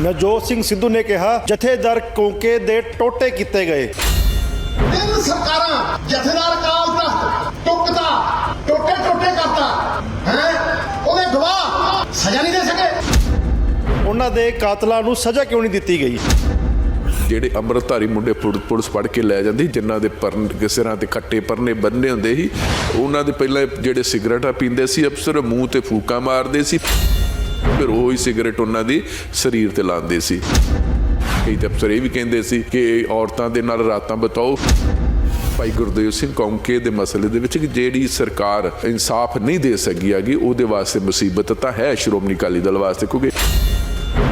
ਨਵਜੋਤ ਸਿੰਘ ਸਿੱਧੂ ਨੇ ਕਿਹਾ ਜਥੇਦਾਰ ਕੋਂਕੇ ਦੇ ਟੋਟੇ ਕੀਤੇ ਗਏ। ਤਿੰਨ ਸਰਕਾਰਾਂ ਜਥੇਦਾਰ ਕਾਲ ਤਖਤ ਟੁੱਕਦਾ ਟੋਟੇ ਟੋਟੇ ਕਰਤਾ। ਹੈ? ਉਹਦੇ ਗਵਾਹ ਸਜ਼ਾ ਨਹੀਂ ਦੇ ਸਕੇ। ਉਹਨਾਂ ਦੇ ਕਾਤਲਾਂ ਨੂੰ ਸਜ਼ਾ ਕਿਉਂ ਨਹੀਂ ਦਿੱਤੀ ਗਈ? ਜਿਹੜੇ ਅੰਮ੍ਰਿਤਧਾਰੀ ਮੁੰਡੇ ਪੁਲ- ਪੁਲਿਸ ਫੜ ਕੇ ਲੈ ਜਾਂਦੀ ਜਿਨ੍ਹਾਂ ਦੇ ਪਰਨ ਸਿਰਾਂ ਤੇ ਖੱਟੇ ਪਰਨੇ ਬੰਨੇ ਹੁੰਦੇ ਸੀ ਉਹਨਾਂ ਦੇ ਪਹਿਲਾਂ ਜਿਹੜੇ ਸਿਗਰਟਾਂ ਪੀਂਦੇ ਸੀ ਅਫਸਰ ਮੂੰਹ ਤੇ ਫੂਕਾਂ ਮਾਰਦੇ ਸੀ। ਫਿਰ ਉਹ ਹੀ ਸਿਗਰਟ ਉਹਨਾਂ ਦੀ ਸਰੀਰ ਤੇ ਲਾਉਂਦੇ ਸੀ। ਕਈ ਤਾਂ ਅਫਸਰ ਇਹ ਵੀ ਕਹਿੰਦੇ ਸੀ ਕਿ ਔਰਤਾਂ ਦੇ ਨਾਲ ਰਾਤਾਂ ਬਿਤਾਓ। ਭਾਈ ਗੁਰਦੇਵ ਸਿੰਘ ਕੌਂਕੇ ਦੇ ਮਸਲੇ ਦੇ ਵਿੱਚ ਕਿ ਜਿਹੜੀ ਸਰਕਾਰ ਇਨਸਾਫ ਨਹੀਂ ਦੇ ਸਕੀ ਹੈਗੀ, ਉਹਦੇ ਵਾਸਤੇ ਮੁਸੀਬਤ ਤਾਂ ਹੈ ਸ਼੍ਰੋਮਣੀ ਅਕਾਲੀ ਦਲ ਵਾਸਤੇ, ਕਿਉਂਕਿ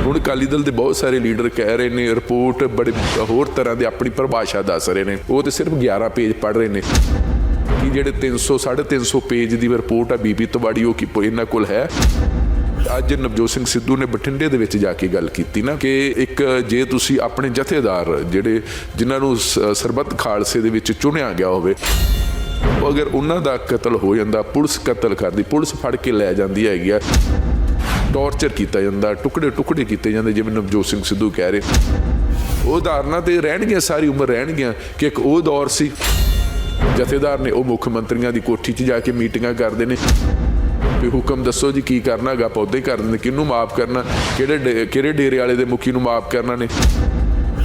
ਹੁਣ ਅਕਾਲੀ ਦਲ ਦੇ ਬਹੁਤ ਸਾਰੇ ਲੀਡਰ ਕਹਿ ਰਹੇ ਨੇ, ਰਿਪੋਰਟ ਬੜੇ ਹੋਰ ਤਰ੍ਹਾਂ ਦੇ ਆਪਣੀ ਪਰਿਭਾਸ਼ਾ ਦੱਸ ਰਹੇ ਨੇ। ਉਹ ਤੇ ਸਿਰਫ 11 ਪੇਜ ਪੜ੍ਹ ਰਹੇ ਨੇ। ਕਿ ਜਿਹੜੇ 300 350 ਪੇਜ ਦੀ ਰਿਪੋਰਟ ਆ ਬੀਬੀ ਤਵਾੜੀ, ਉਹ ਕਿ ਇਹਨਾਂ ਕੋਲ ਹੈ? ਅੱਜ ਨਵਜੋਤ ਸਿੰਘ ਸਿੱਧੂ ਨੇ ਬਠਿੰਡੇ ਦੇ ਵਿੱਚ ਜਾ ਕੇ ਗੱਲ ਕੀਤੀ ਨਾ ਕਿ ਇੱਕ ਜੇ ਤੁਸੀਂ ਆਪਣੇ ਜਥੇਦਾਰ ਜਿਹੜੇ ਜਿਨ੍ਹਾਂ ਨੂੰ ਸ- ਸਰਬੱਤ ਖਾਲਸੇ ਦੇ ਵਿੱਚ ਚੁਣਿਆ ਗਿਆ ਹੋਵੇ ਅਗਰ ਉਹਨਾਂ ਦਾ ਕਤਲ ਹੋ ਜਾਂਦਾ, ਪੁਲਿਸ ਕਤਲ ਕਰਦੀ, ਪੁਲਿਸ ਫੜ ਕੇ ਲੈ ਜਾਂਦੀ ਹੈਗੀ ਆ, ਟੌਰਚਰ ਕੀਤਾ ਜਾਂਦਾ, ਟੁਕੜੇ ਟੁਕੜੇ ਕੀਤੇ ਜਾਂਦੇ, ਜਿਵੇਂ ਨਵਜੋਤ ਸਿੰਘ ਸਿੱਧੂ ਕਹਿ ਰਹੇ। ਉਹ ਧਾਰਨਾ ਤੇ ਰਹਿਣਗੀਆਂ, ਸਾਰੀ ਉਮਰ ਰਹਿਣਗੀਆਂ, ਕਿ ਇੱਕ ਉਹ ਦੌਰ ਸੀ, ਜਥੇਦਾਰ ਨੇ ਉਹ ਮੁੱਖ ਮੰਤਰੀਆਂ ਦੀ ਕੋਠੀ 'ਚ ਜਾ ਕੇ ਮੀਟਿੰਗਾਂ ਕਰਦੇ ਨੇ। ਵੀ ਹੁਕਮ ਦੱਸੋ ਜੀ ਕੀ ਕਰਨਾ ਗਾ ਪੌਦੇ ਕਰਨ ਕਿਹਨੂੰ ਮਾਫ ਕਰਨਾ, ਕਿਹੜੇ ਡੇ- ਕਿਹੜੇ ਡੇਰੇ ਵਾਲੇ ਦੇ ਮੁਖੀ ਨੂੰ ਮਾਫ ਕਰਨਾ ਨੇ?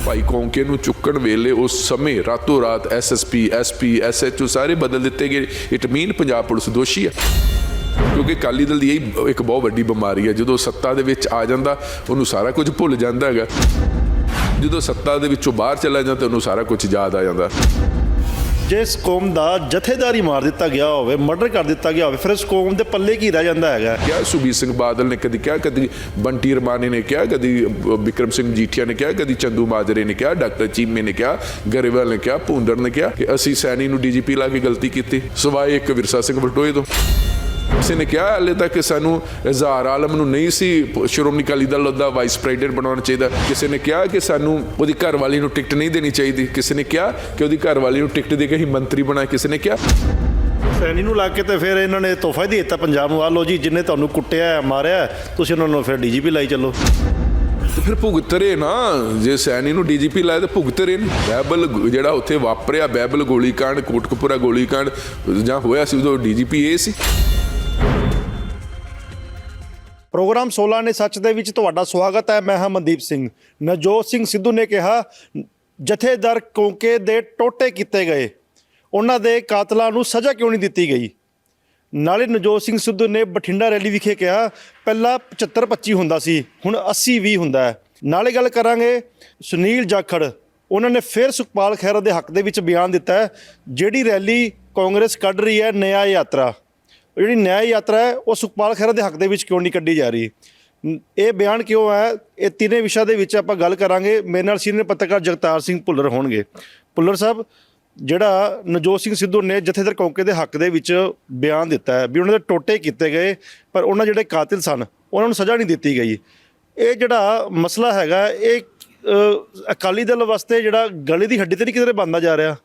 ਭਾਈ ਕੌਂਕੇ ਨੂੰ ਚੁੱਕਣ ਵੇਲੇ ਉਸ ਸਮੇਂ ਰਾਤੋਂ ਰਾਤ ਐਸਐਸਪੀ ਐਸਪੀ ਐਸਐਚਓ ਸਾਰੇ ਬਦਲ ਦਿੱਤੇ ਗਏ। ਇਟ ਮੀਨ ਪੰਜਾਬ ਪੁਲਿਸ ਦੋਸ਼ੀ ਹੈ। ਕਿਉਂਕਿ ਅਕਾਲੀ ਦਲ ਦੀ ਇਹ ਇੱਕ ਬਹੁਤ ਵੱਡੀ ਬਿਮਾਰੀ ਹੈ। ਜਦੋਂ ਸੱਤਾ ਦੇ ਵਿੱਚ ਆ ਜਾਂਦਾ, ਉਹਨੂੰ ਸਾਰਾ ਕੁਝ ਭੁੱਲ ਜਾਂਦਾ ਹੈਗਾ। ਜਦੋਂ ਸੱਤਾ ਦੇ ਵਿੱਚੋਂ ਬਾਹਰ ਚਲਾ ਜਾਂਦਾ ਉਹਨੂੰ ਸਾਰਾ ਕੁਝ ਯਾਦ ਆ ਜਾਂਦਾ। ਜਿਸ ਕੌਮ ਦਾ ਜਥੇਦਾਰੀ ਮਾਰ ਦਿੱਤਾ ਗਿਆ ਹੋਵੇ ਮਰਡਰ ਕਰ ਦਿੱਤਾ ਗਿਆ ਹੋਵੇ, ਫਿਰ ਉਸ ਕੌਮ ਦੇ ਪੱਲੇ ਕੀ ਰਹਿ ਜਾਂਦਾ ਹੈਗਾ? ਕਿਹਾ ਸੁਬੀਰ ਸਿੰਘ ਬਾਦਲ ਨੇ ਕਦੀ ਕਿਹਾ, ਕਦੀ ਬੰਟੀ ਰਮਾਨੀ ਨੇ ਕਿਹਾ, ਕਦੀ ਵਿਕਰਮ ਸਿੰਘ ਜੀਠੀਆ ਨੇ ਕਿਹਾ, ਕਦੀ ਚੰਦੂ ਮਾਜਰੇ ਨੇ ਕਿਹਾ, ਡਾਕਟਰ ਚੀਮੇ ਨੇ ਕਿਹਾ, ਗਰੇਵਾਲ ਨੇ ਕਿਹਾ ਭੁੰਦਰ ਨੇ ਕਿਹਾ ਕਿ ਅਸੀਂ ਸੈਣੀ ਨੂੰ ਡੀਜੀਪੀ ਲਾ ਕੇ ਗਲਤੀ ਕੀਤੀ। ਸਵਾਏ ਇੱਕ ਵਿਰਸਾ ਸਿੰਘ ਬਟੋਏ ਤੋਂ। ਕਿਸੇ ਨੇ ਕਿਹਾ ਹਲੇ ਤੱਕ ਸਾਨੂੰ ਜ਼ਹਾਰ ਆਲਮ ਨੂੰ ਨਹੀਂ ਸੀ ਸ਼੍ਰੋਮਣੀ ਅਕਾਲੀ ਦਲ ਦਾ ਵਾਈਸ ਪ੍ਰੈਜ਼ੀਡੈਂਟ ਬਣਾਉਣਾ ਚਾਹੀਦਾ। ਕਿਸੇ ਨੇ ਕਿਹਾ ਕਿ ਸਾਨੂੰ ਉਹਦੀ ਘਰ ਵਾਲੀ ਨੂੰ ਟਿਕਟ ਨਹੀਂ ਦੇਣੀ ਚਾਹੀਦੀ। ਕਿਸੇ ਨੇ ਕਿਹਾ ਕਿ ਉਹਦੀ ਘਰ ਵਾਲੀ ਨੂੰ ਟਿਕਟ ਦੇ ਕੇ ਹੀ ਮੰਤਰੀ ਬਣਾ ਕਿਸੇ ਨੇ ਕਿਹਾ ਸੈਣੀ ਨੂੰ ਲਾ ਕੇ ਤੇ ਫਿਰ ਇਹਨਾਂ ਨੇ ਤੋਹਫਾ ਦੇ ਦਿੱਤਾ ਪੰਜਾਬ ਨੂੰ। ਆ ਲੋ ਜੀ ਜਿੰਨੇ ਤੁਹਾਨੂੰ ਕੁੱਟਿਆ ਮਾਰਿਆ ਤੁਸੀਂ ਉਹਨਾਂ ਨੂੰ ਫਿਰ ਡੀਜੀਪੀ ਲਾਈ ਚੱਲੋ। ਫਿਰ ਭੁਗਤਰੇ ਨਾ ਜੇ ਸੈਣੀ ਨੂੰ ਡੀਜੀਪੀ ਲਾਇਆ ਤੇ ਭੁਗਤ ਰਹੇ ਨੇ ਬੈਬਲ ਜਿਹੜਾ ਉੱਥੇ ਵਾਪਰਿਆ ਬੈਬਲ ਗੋਲੀकांड ਕੋਟਕਪੂਰਾ ਗੋਲੀकांड ਜਾਂ ਹੋਇਆ ਸੀ ਉਦੋਂ ਡੀਜੀਪੀ ਇਹ ਸੀ। ਪ੍ਰੋਗਰਾਮ 16 ਨੇ ਸੱਚ ਦੇ ਵਿੱਚ ਤੁਹਾਡਾ ਸਵਾਗਤ ਹੈ, ਮੈਂ ਹਾਂ ਮਨਦੀਪ ਸਿੰਘ। ਨਵਜੋਤ ਸਿੰਘ ਸਿੱਧੂ ਨੇ ਕਿਹਾ, ਜਥੇਦਾਰ ਕੋਂਕੇ ਦੇ ਟੋਟੇ ਕੀਤੇ ਗਏ। ਉਹਨਾਂ ਦੇ ਕਾਤਲਾਂ ਨੂੰ ਸਜ਼ਾ ਕਿਉਂ ਨਹੀਂ ਦਿੱਤੀ ਗਈ? ਨਾਲੇ ਨਵਜੋਤ ਸਿੰਘ ਸਿੱਧੂ ਨੇ ਬਠਿੰਡਾ ਰੈਲੀ ਵਿਖੇ ਕਿਹਾ, ਪਹਿਲਾਂ 75 25 ਹੁੰਦਾ ਸੀ, ਹੁਣ 80 20 ਹੁੰਦਾ ਹੈ। ਨਾਲੇ ਗੱਲ ਕਰਾਂਗੇ ਸੁਨੀਲ ਜਾਖੜ। ਉਹਨਾਂ ਨੇ ਫਿਰ ਸੁਖਪਾਲ ਖਹਿਰਾ ਦੇ ਹੱਕ ਦੇ ਵਿੱਚ ਬਿਆਨ ਦਿੱਤਾ ਹੈ, ਜਿਹੜੀ ਰੈਲੀ ਕਾਂਗਰਸ ਕੱਢ ਰਹੀ ਹੈ, ਨਿਆਂ ਯਾਤਰਾ। ਜਿਹੜੀ ਨਿਆਂ ਯਾਤਰਾ ਹੈ, ਉਹ ਸੁਖਪਾਲ ਖਹਿਰਾ ਦੇ ਹੱਕ ਦੇ ਵਿੱਚ ਕਿਉਂ ਨਹੀਂ ਕੱਢੀ ਜਾ ਰਹੀ? ਇਹ ਬਿਆਨ ਕਿਉਂ ਹੈ? ਇਹ ਤਿੰਨੇ ਵਿਸ਼ਾ ਦੇ ਵਿੱਚ ਆਪਾਂ ਗੱਲ ਕਰਾਂਗੇ। ਮੇਰੇ ਨਾਲ ਸੀਨੀਅਰ ਪੱਤਰਕਾਰ ਜਗਤਾਰ ਸਿੰਘ ਭੁੱਲਰ ਹੋਣਗੇ। ਭੁੱਲਰ ਸਾਹਿਬ, ਜਿਹੜਾ ਨਵਜੋਤ ਸਿੰਘ ਸਿੱਧੂ ਨੇ ਜਥੇਦਾਰ ਕੌਂਕੇ ਦੇ ਹੱਕ ਦੇ ਵਿੱਚ ਬਿਆਨ ਦਿੱਤਾ ਹੈ ਵੀ ਉਹਨਾਂ ਦੇ ਟੋਟੇ ਕੀਤੇ ਗਏ, ਪਰ ਉਹਨਾਂ ਜਿਹੜੇ ਕਾਤਿਲ ਸਨ, ਉਹਨਾਂ ਨੂੰ ਸਜ਼ਾ ਨਹੀਂ ਦਿੱਤੀ ਗਈ। ਇਹ ਜਿਹੜਾ ਮਸਲਾ ਹੈਗਾ, ਇਹ ਅਕਾਲੀ ਦਲ ਵਾਸਤੇ ਜਿਹੜਾ ਗਲੀ ਦੀ ਹੱਡੀ ਤੇ ਨਹੀਂ ਕਿਧਰੇ ਬੰਦਾ ਜਾ ਰਿਹਾ।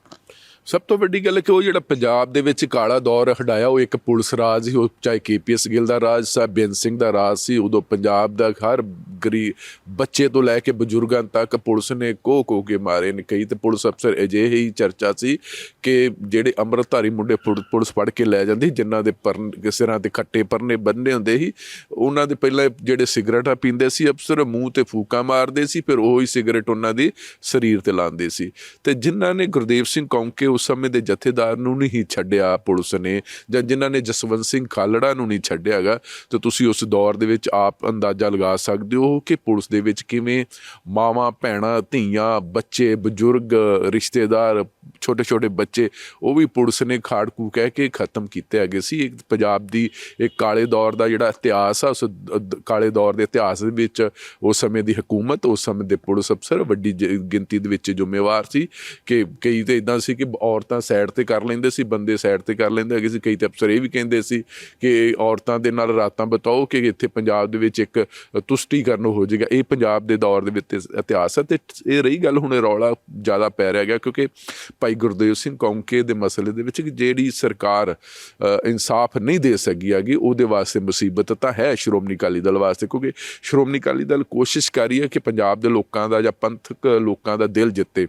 ਸਭ ਤੋਂ ਵੱਡੀ ਗੱਲ ਹੈ ਕਿ ਉਹ ਜਿਹੜਾ ਪੰਜਾਬ ਦੇ ਵਿੱਚ ਕਾਲਾ ਦੌਰ ਹਟਾਇਆ, ਉਹ ਇੱਕ ਪੁਲਿਸ ਰਾਜ ਸੀ, ਉਹ ਚਾਹੇ ਕੇਪੀਐਸ ਗਿੱਲ ਦਾ ਰਾਜ ਸੀ ਬੇਅੰਤ ਸਿੰਘ ਦਾ ਰਾਜ ਸੀ, ਉਦੋਂ ਪੰਜਾਬ ਦਾ ਹਰ ਗਰੀ, ਬੱਚੇ ਤੋਂ ਲੈ ਕੇ ਬਜ਼ੁਰਗਾਂ ਤੱਕ ਪੁਲਿਸ ਨੇ ਕੋ ਕੋਹ ਕੇ ਮਾਰੇ ਨੇ। ਕਈ ਤੇ ਪੁਲਿਸ ਅਫਸਰ ਅਜਿਹੇ ਹੀ ਚਰਚਾ ਸੀ ਕਿ ਜਿਹੜੇ ਅੰਮ੍ਰਿਤਧਾਰੀ ਮੁੰਡੇ ਪੁਲ- ਪੁਲਿਸ ਫੜ ਕੇ ਲੈ ਜਾਂਦੀ ਜਿਨ੍ਹਾਂ ਦੇ ਪਰਨ, ਸਿਰਾਂ ਤੇ ਖੱਟੇ ਪਰਨੇ ਬੰਨੇ ਹੁੰਦੇ ਸੀ, ਉਹਨਾਂ ਦੇ ਪਹਿਲਾਂ ਜਿਹੜੇ ਸਿਗਰਟਾਂ ਪੀਂਦੇ ਸੀ ਅਫਸਰ, ਮੂੰਹ ਤੇ ਫੂਕਾਂ ਮਾਰਦੇ ਸੀ, ਫਿਰ ਉਹੀ ਸਿਗਰਟ ਉਹਨਾਂ ਦੀ ਸਰੀਰ ਤੇ ਲਾਉਂਦੇ ਸੀ। ਤੇ ਜਿਨ੍ਹਾਂ ਨੇ ਗੁਰਦੇਵ ਸਿੰਘ ਕੌਂਕੇ ਉਸ ਸਮੇਂ ਦੇ ਜਥੇਦਾਰ ਨੂੰ ਨਹੀਂ ਛੱਡਿਆ ਪੁਲਿਸ ਨੇ ਜਾਂ ਜਿਨ੍ਹਾਂ ਨੇ ਜਸਵੰਤ ਸਿੰਘ ਖਾਲੜਾ ਨੂੰ ਨਹੀਂ ਛੱਡਿਆਗਾ ਤਾਂ ਤੁਸੀਂ ਉਸ ਦੌਰ ਦੇ ਵਿੱਚ ਆਪ ਅੰਦਾਜ਼ਾ ਲਗਾ ਸਕਦੇ ਹੋ ਕਿ ਪੁਲਿਸ ਦੇ ਵਿੱਚ ਕਿਵੇਂ ਮਾਵਾਂ, ਭੈਣਾਂ, ਧੀਆਂ, ਬੱਚੇ, ਬਜ਼ੁਰਗ, ਰਿਸ਼ਤੇਦਾਰ ਛੋਟੇ ਛੋਟੇ ਬੱਚੇ, ਉਹ ਵੀ ਪੁਲਿਸ ਨੇ ਖਾੜਕੂ ਕਹਿ ਕੇ ਖਤਮ ਕੀਤੇ ਹੈਗੇ ਸੀ। ਇੱਕ ਪੰਜਾਬ ਦੀ ਇੱਕ ਕਾਲੇ ਦੌਰ ਦਾ ਜਿਹੜਾ ਇਤਿਹਾਸ ਆ, ਉਸ ਕਾਲੇ ਦੌਰ ਦੇ ਇਤਿਹਾਸ ਦੇ ਵਿੱਚ ਉਸ ਸਮੇਂ ਦੀ ਹਕੂਮਤ, ਉਸ ਸਮੇਂ ਦੇ ਪੁਲਿਸ ਅਫਸਰ ਵੱਡੀ ਜ- ਗਿਣਤੀ ਦੇ ਵਿੱਚ ਜ਼ਿੰਮੇਵਾਰ ਸੀ ਕਿ ਕਈ ਤੇ ਇਦਾਂ ਸੀ ਕਿ ਔਰਤਾਂ ਸਾਈਡ ਤੇ ਕਰ ਲੈਂਦੇ ਸੀ, ਬੰਦੇ ਸਾਈਡ ਤੇ ਕਰ ਲੈਂਦੇ ਹੈਗੇ ਸੀ। ਕਈ ਤੇ ਅਫਸਰ ਇਹ ਵੀ ਕਹਿੰਦੇ ਸੀ ਕਿ ਔਰਤਾਂ ਦੇ ਨਾਲ ਰਾਤਾਂ ਬਿਤਾਓ ਕਿ ਇੱਥੇ ਪੰਜਾਬ ਦੇ ਵਿੱਚ ਇੱਕ ਤੁਸ਼ਟੀਕਰਨ ਹੋ ਜਾਏਗਾ। ਇਹ ਪੰਜਾਬ ਦੇ ਦੌਰ ਦੇ ਵਿੱਚ ਇਤਿਹਾਸ ਹੈ ਤੇ ਇਹ ਰਹੀ ਗੱਲ, ਹੁਣ ਰੌਲਾ ਜ਼ਿਆਦਾ ਪੈ ਰਿਹਾ ਗਿਆ ਕਿਉਂਕਿ ਭਾਈ ਗੁਰਦੇਵ ਸਿੰਘ ਕੌਂਕੇ ਦੇ ਮਸਲੇ ਦੇ ਵਿੱਚ ਜਿਹੜੀ ਸਰਕਾਰ ਇਨਸਾਫ ਨਹੀਂ ਦੇ ਸਕੀ ਹੈਗੀ, ਉਹਦੇ ਵਾਸਤੇ ਮੁਸੀਬਤ ਤਾਂ ਹੈ ਸ਼੍ਰੋਮਣੀ ਅਕਾਲੀ ਦਲ ਵਾਸਤੇ। ਕਿਉਂਕਿ ਸ਼੍ਰੋਮਣੀ ਅਕਾਲੀ ਦਲ ਕੋਸ਼ਿਸ਼ ਕਰ ਰਹੀ ਹੈ ਕਿ ਪੰਜਾਬ ਦੇ ਲੋਕਾਂ ਦਾ ਜਾਂ ਪੰਥਕ ਲੋਕਾਂ ਦਾ ਦਿਲ ਜਿੱਤੇ।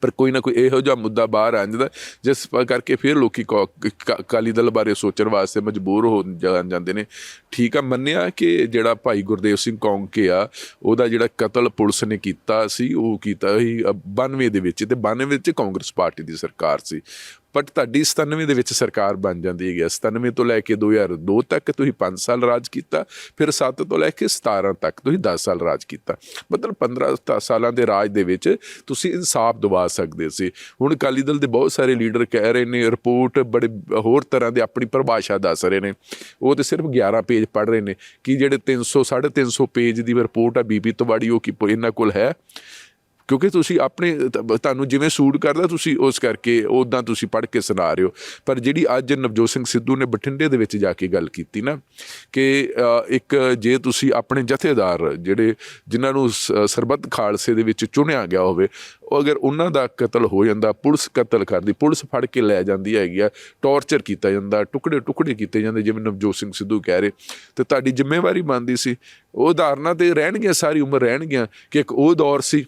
ਪਰ ਕੋਈ ਨਾ ਕੋਈ ਇਹੋ ਜਿਹਾ ਮੁੱਦਾ ਬਾਹਰ ਆ ਜਾਂਦਾ ਜਿਸ ਕਰਕੇ ਫਿਰ ਲੋਕੀ ਕੌ- ਕ- ਅਕਾਲੀ ਦਲ ਬਾਰੇ ਸੋਚਣ ਵਾਸਤੇ ਮਜਬੂਰ ਹੋ ਜਾ- ਜਾਂਦੇ ਨੇ। ਠੀਕ ਆ ਮੰਨਿਆ ਕਿ ਜਿਹੜਾ ਭਾਈ ਗੁਰਦੇਵ ਸਿੰਘ ਕੌਂਕੇ ਆ ਉਹਦਾ ਜਿਹੜਾ ਕਤਲ ਪੁਲਿਸ ਨੇ ਕੀਤਾ ਸੀ ਉਹ ਕੀਤਾ ਸੀ ਅ, 92 ਦੇ ਵਿੱਚ ਤੇ 92 ਵਿੱਚ ਕਾਂਗਰਸ ਪਾਰਟੀ ਦੀ ਸਰਕਾਰ ਸੀ। ਬਟ ਤੁਹਾਡੀ 97 ਦੇ ਵਿੱਚ ਸਰਕਾਰ ਬਣ ਜਾਂਦੀ ਹੈਗੀ ਆ। 97 ਤੋਂ ਲੈ ਕੇ 2002 ਤੱਕ ਤੁਸੀਂ 5 ਸਾਲ ਰਾਜ ਕੀਤਾ, ਫਿਰ 7 ਤੋਂ ਲੈ ਕੇ 17 ਤੱਕ ਤੁਸੀਂ 10 ਸਾਲ ਰਾਜ ਕੀਤਾ। ਮਤਲਬ 15 ਤਾ- ਸਾਲਾਂ ਦੇ ਰਾਜ ਦੇ ਵਿੱਚ ਤੁਸੀਂ ਇਨਸਾਫ ਦਵਾ ਸਕਦੇ ਸੀ। ਹੁਣ ਅਕਾਲੀ ਦਲ ਦੇ ਬਹੁਤ ਸਾਰੇ ਲੀਡਰ ਕਹਿ ਰਹੇ ਨੇ, ਰਿਪੋਰਟ ਬੜੇ ਹੋਰ ਤਰ੍ਹਾਂ ਦੇ ਆਪਣੀ ਪਰਿਭਾਸ਼ਾ ਦੱਸ ਰਹੇ ਨੇ। ਉਹ ਤੇ ਸਿਰਫ 11 ਪੇਜ ਪੜ੍ਹ ਰਹੇ ਨੇ ਕਿ ਜਿਹੜੇ 300 350 ਪੇਜ ਦੀ ਰਿਪੋਰਟ ਆ ਬੀਬੀ ਤਵਾੜੀ, ਉਹ ਕਿ ਪ- ਇਹਨਾਂ ਕੋਲ ਹੈ? ਕਿਉਂਕਿ ਤੁਸੀਂ ਆਪਣੇ, ਤੁਹਾਨੂੰ ਜਿਵੇਂ ਸੂਟ ਕਰਦਾ ਤੁਸੀਂ ਉਸ ਕਰਕੇ ਉਦਾਂ ਤੁਸੀਂ ਪੜ੍ਹ ਕੇ ਸੁਣਾ ਰਹੇ ਹੋ। ਪਰ ਜਿਹੜੀ ਅੱਜ ਨਵਜੋਤ ਸਿੰਘ ਸਿੱਧੂ ਨੇ ਬਠਿੰਡੇ ਦੇ ਵਿੱਚ ਜਾ ਕੇ ਗੱਲ ਕੀਤੀ ਨਾ, ਕਿ ਇੱਕ ਜੇ ਤੁਸੀਂ ਆਪਣੇ ਜਥੇਦਾਰ ਜਿਹੜੇ ਜਿਨ੍ਹਾਂ ਨੂੰ ਸ- ਸਰਬੱਤ ਖਾਲਸੇ ਦੇ ਵਿੱਚ ਚੁਣਿਆ ਗਿਆ ਹੋਵੇ, ਉਹ ਅਗਰ ਉਹਨਾਂ ਦਾ ਕਤਲ ਹੋ ਜਾਂਦਾ, ਪੁਲਿਸ ਕਤਲ ਕਰਦੀ, ਪੁਲਿਸ ਫੜ ਕੇ ਲੈ ਜਾਂਦੀ ਹੈਗੀ ਆ, ਟੌਰਚਰ ਕੀਤਾ ਜਾਂਦਾ, ਟੁਕੜੇ ਟੁਕੜੇ ਕੀਤੇ ਜਾਂਦੇ, ਜਿਵੇਂ ਨਵਜੋਤ ਸਿੰਘ ਸਿੱਧੂ ਕਹਿ ਰਹੇ, ਤੇ ਤੁਹਾਡੀ ਜ਼ਿੰਮੇਵਾਰੀ ਬਣਦੀ ਸੀ। ਉਹ ਉਦਾਹਰਨਾਂ ਤੇ ਰਹਿਣਗੀਆਂ, ਸਾਰੀ ਉਮਰ ਰਹਿਣਗੀਆਂ, ਕਿ ਇੱਕ ਉਹ ਦੌਰ ਸੀ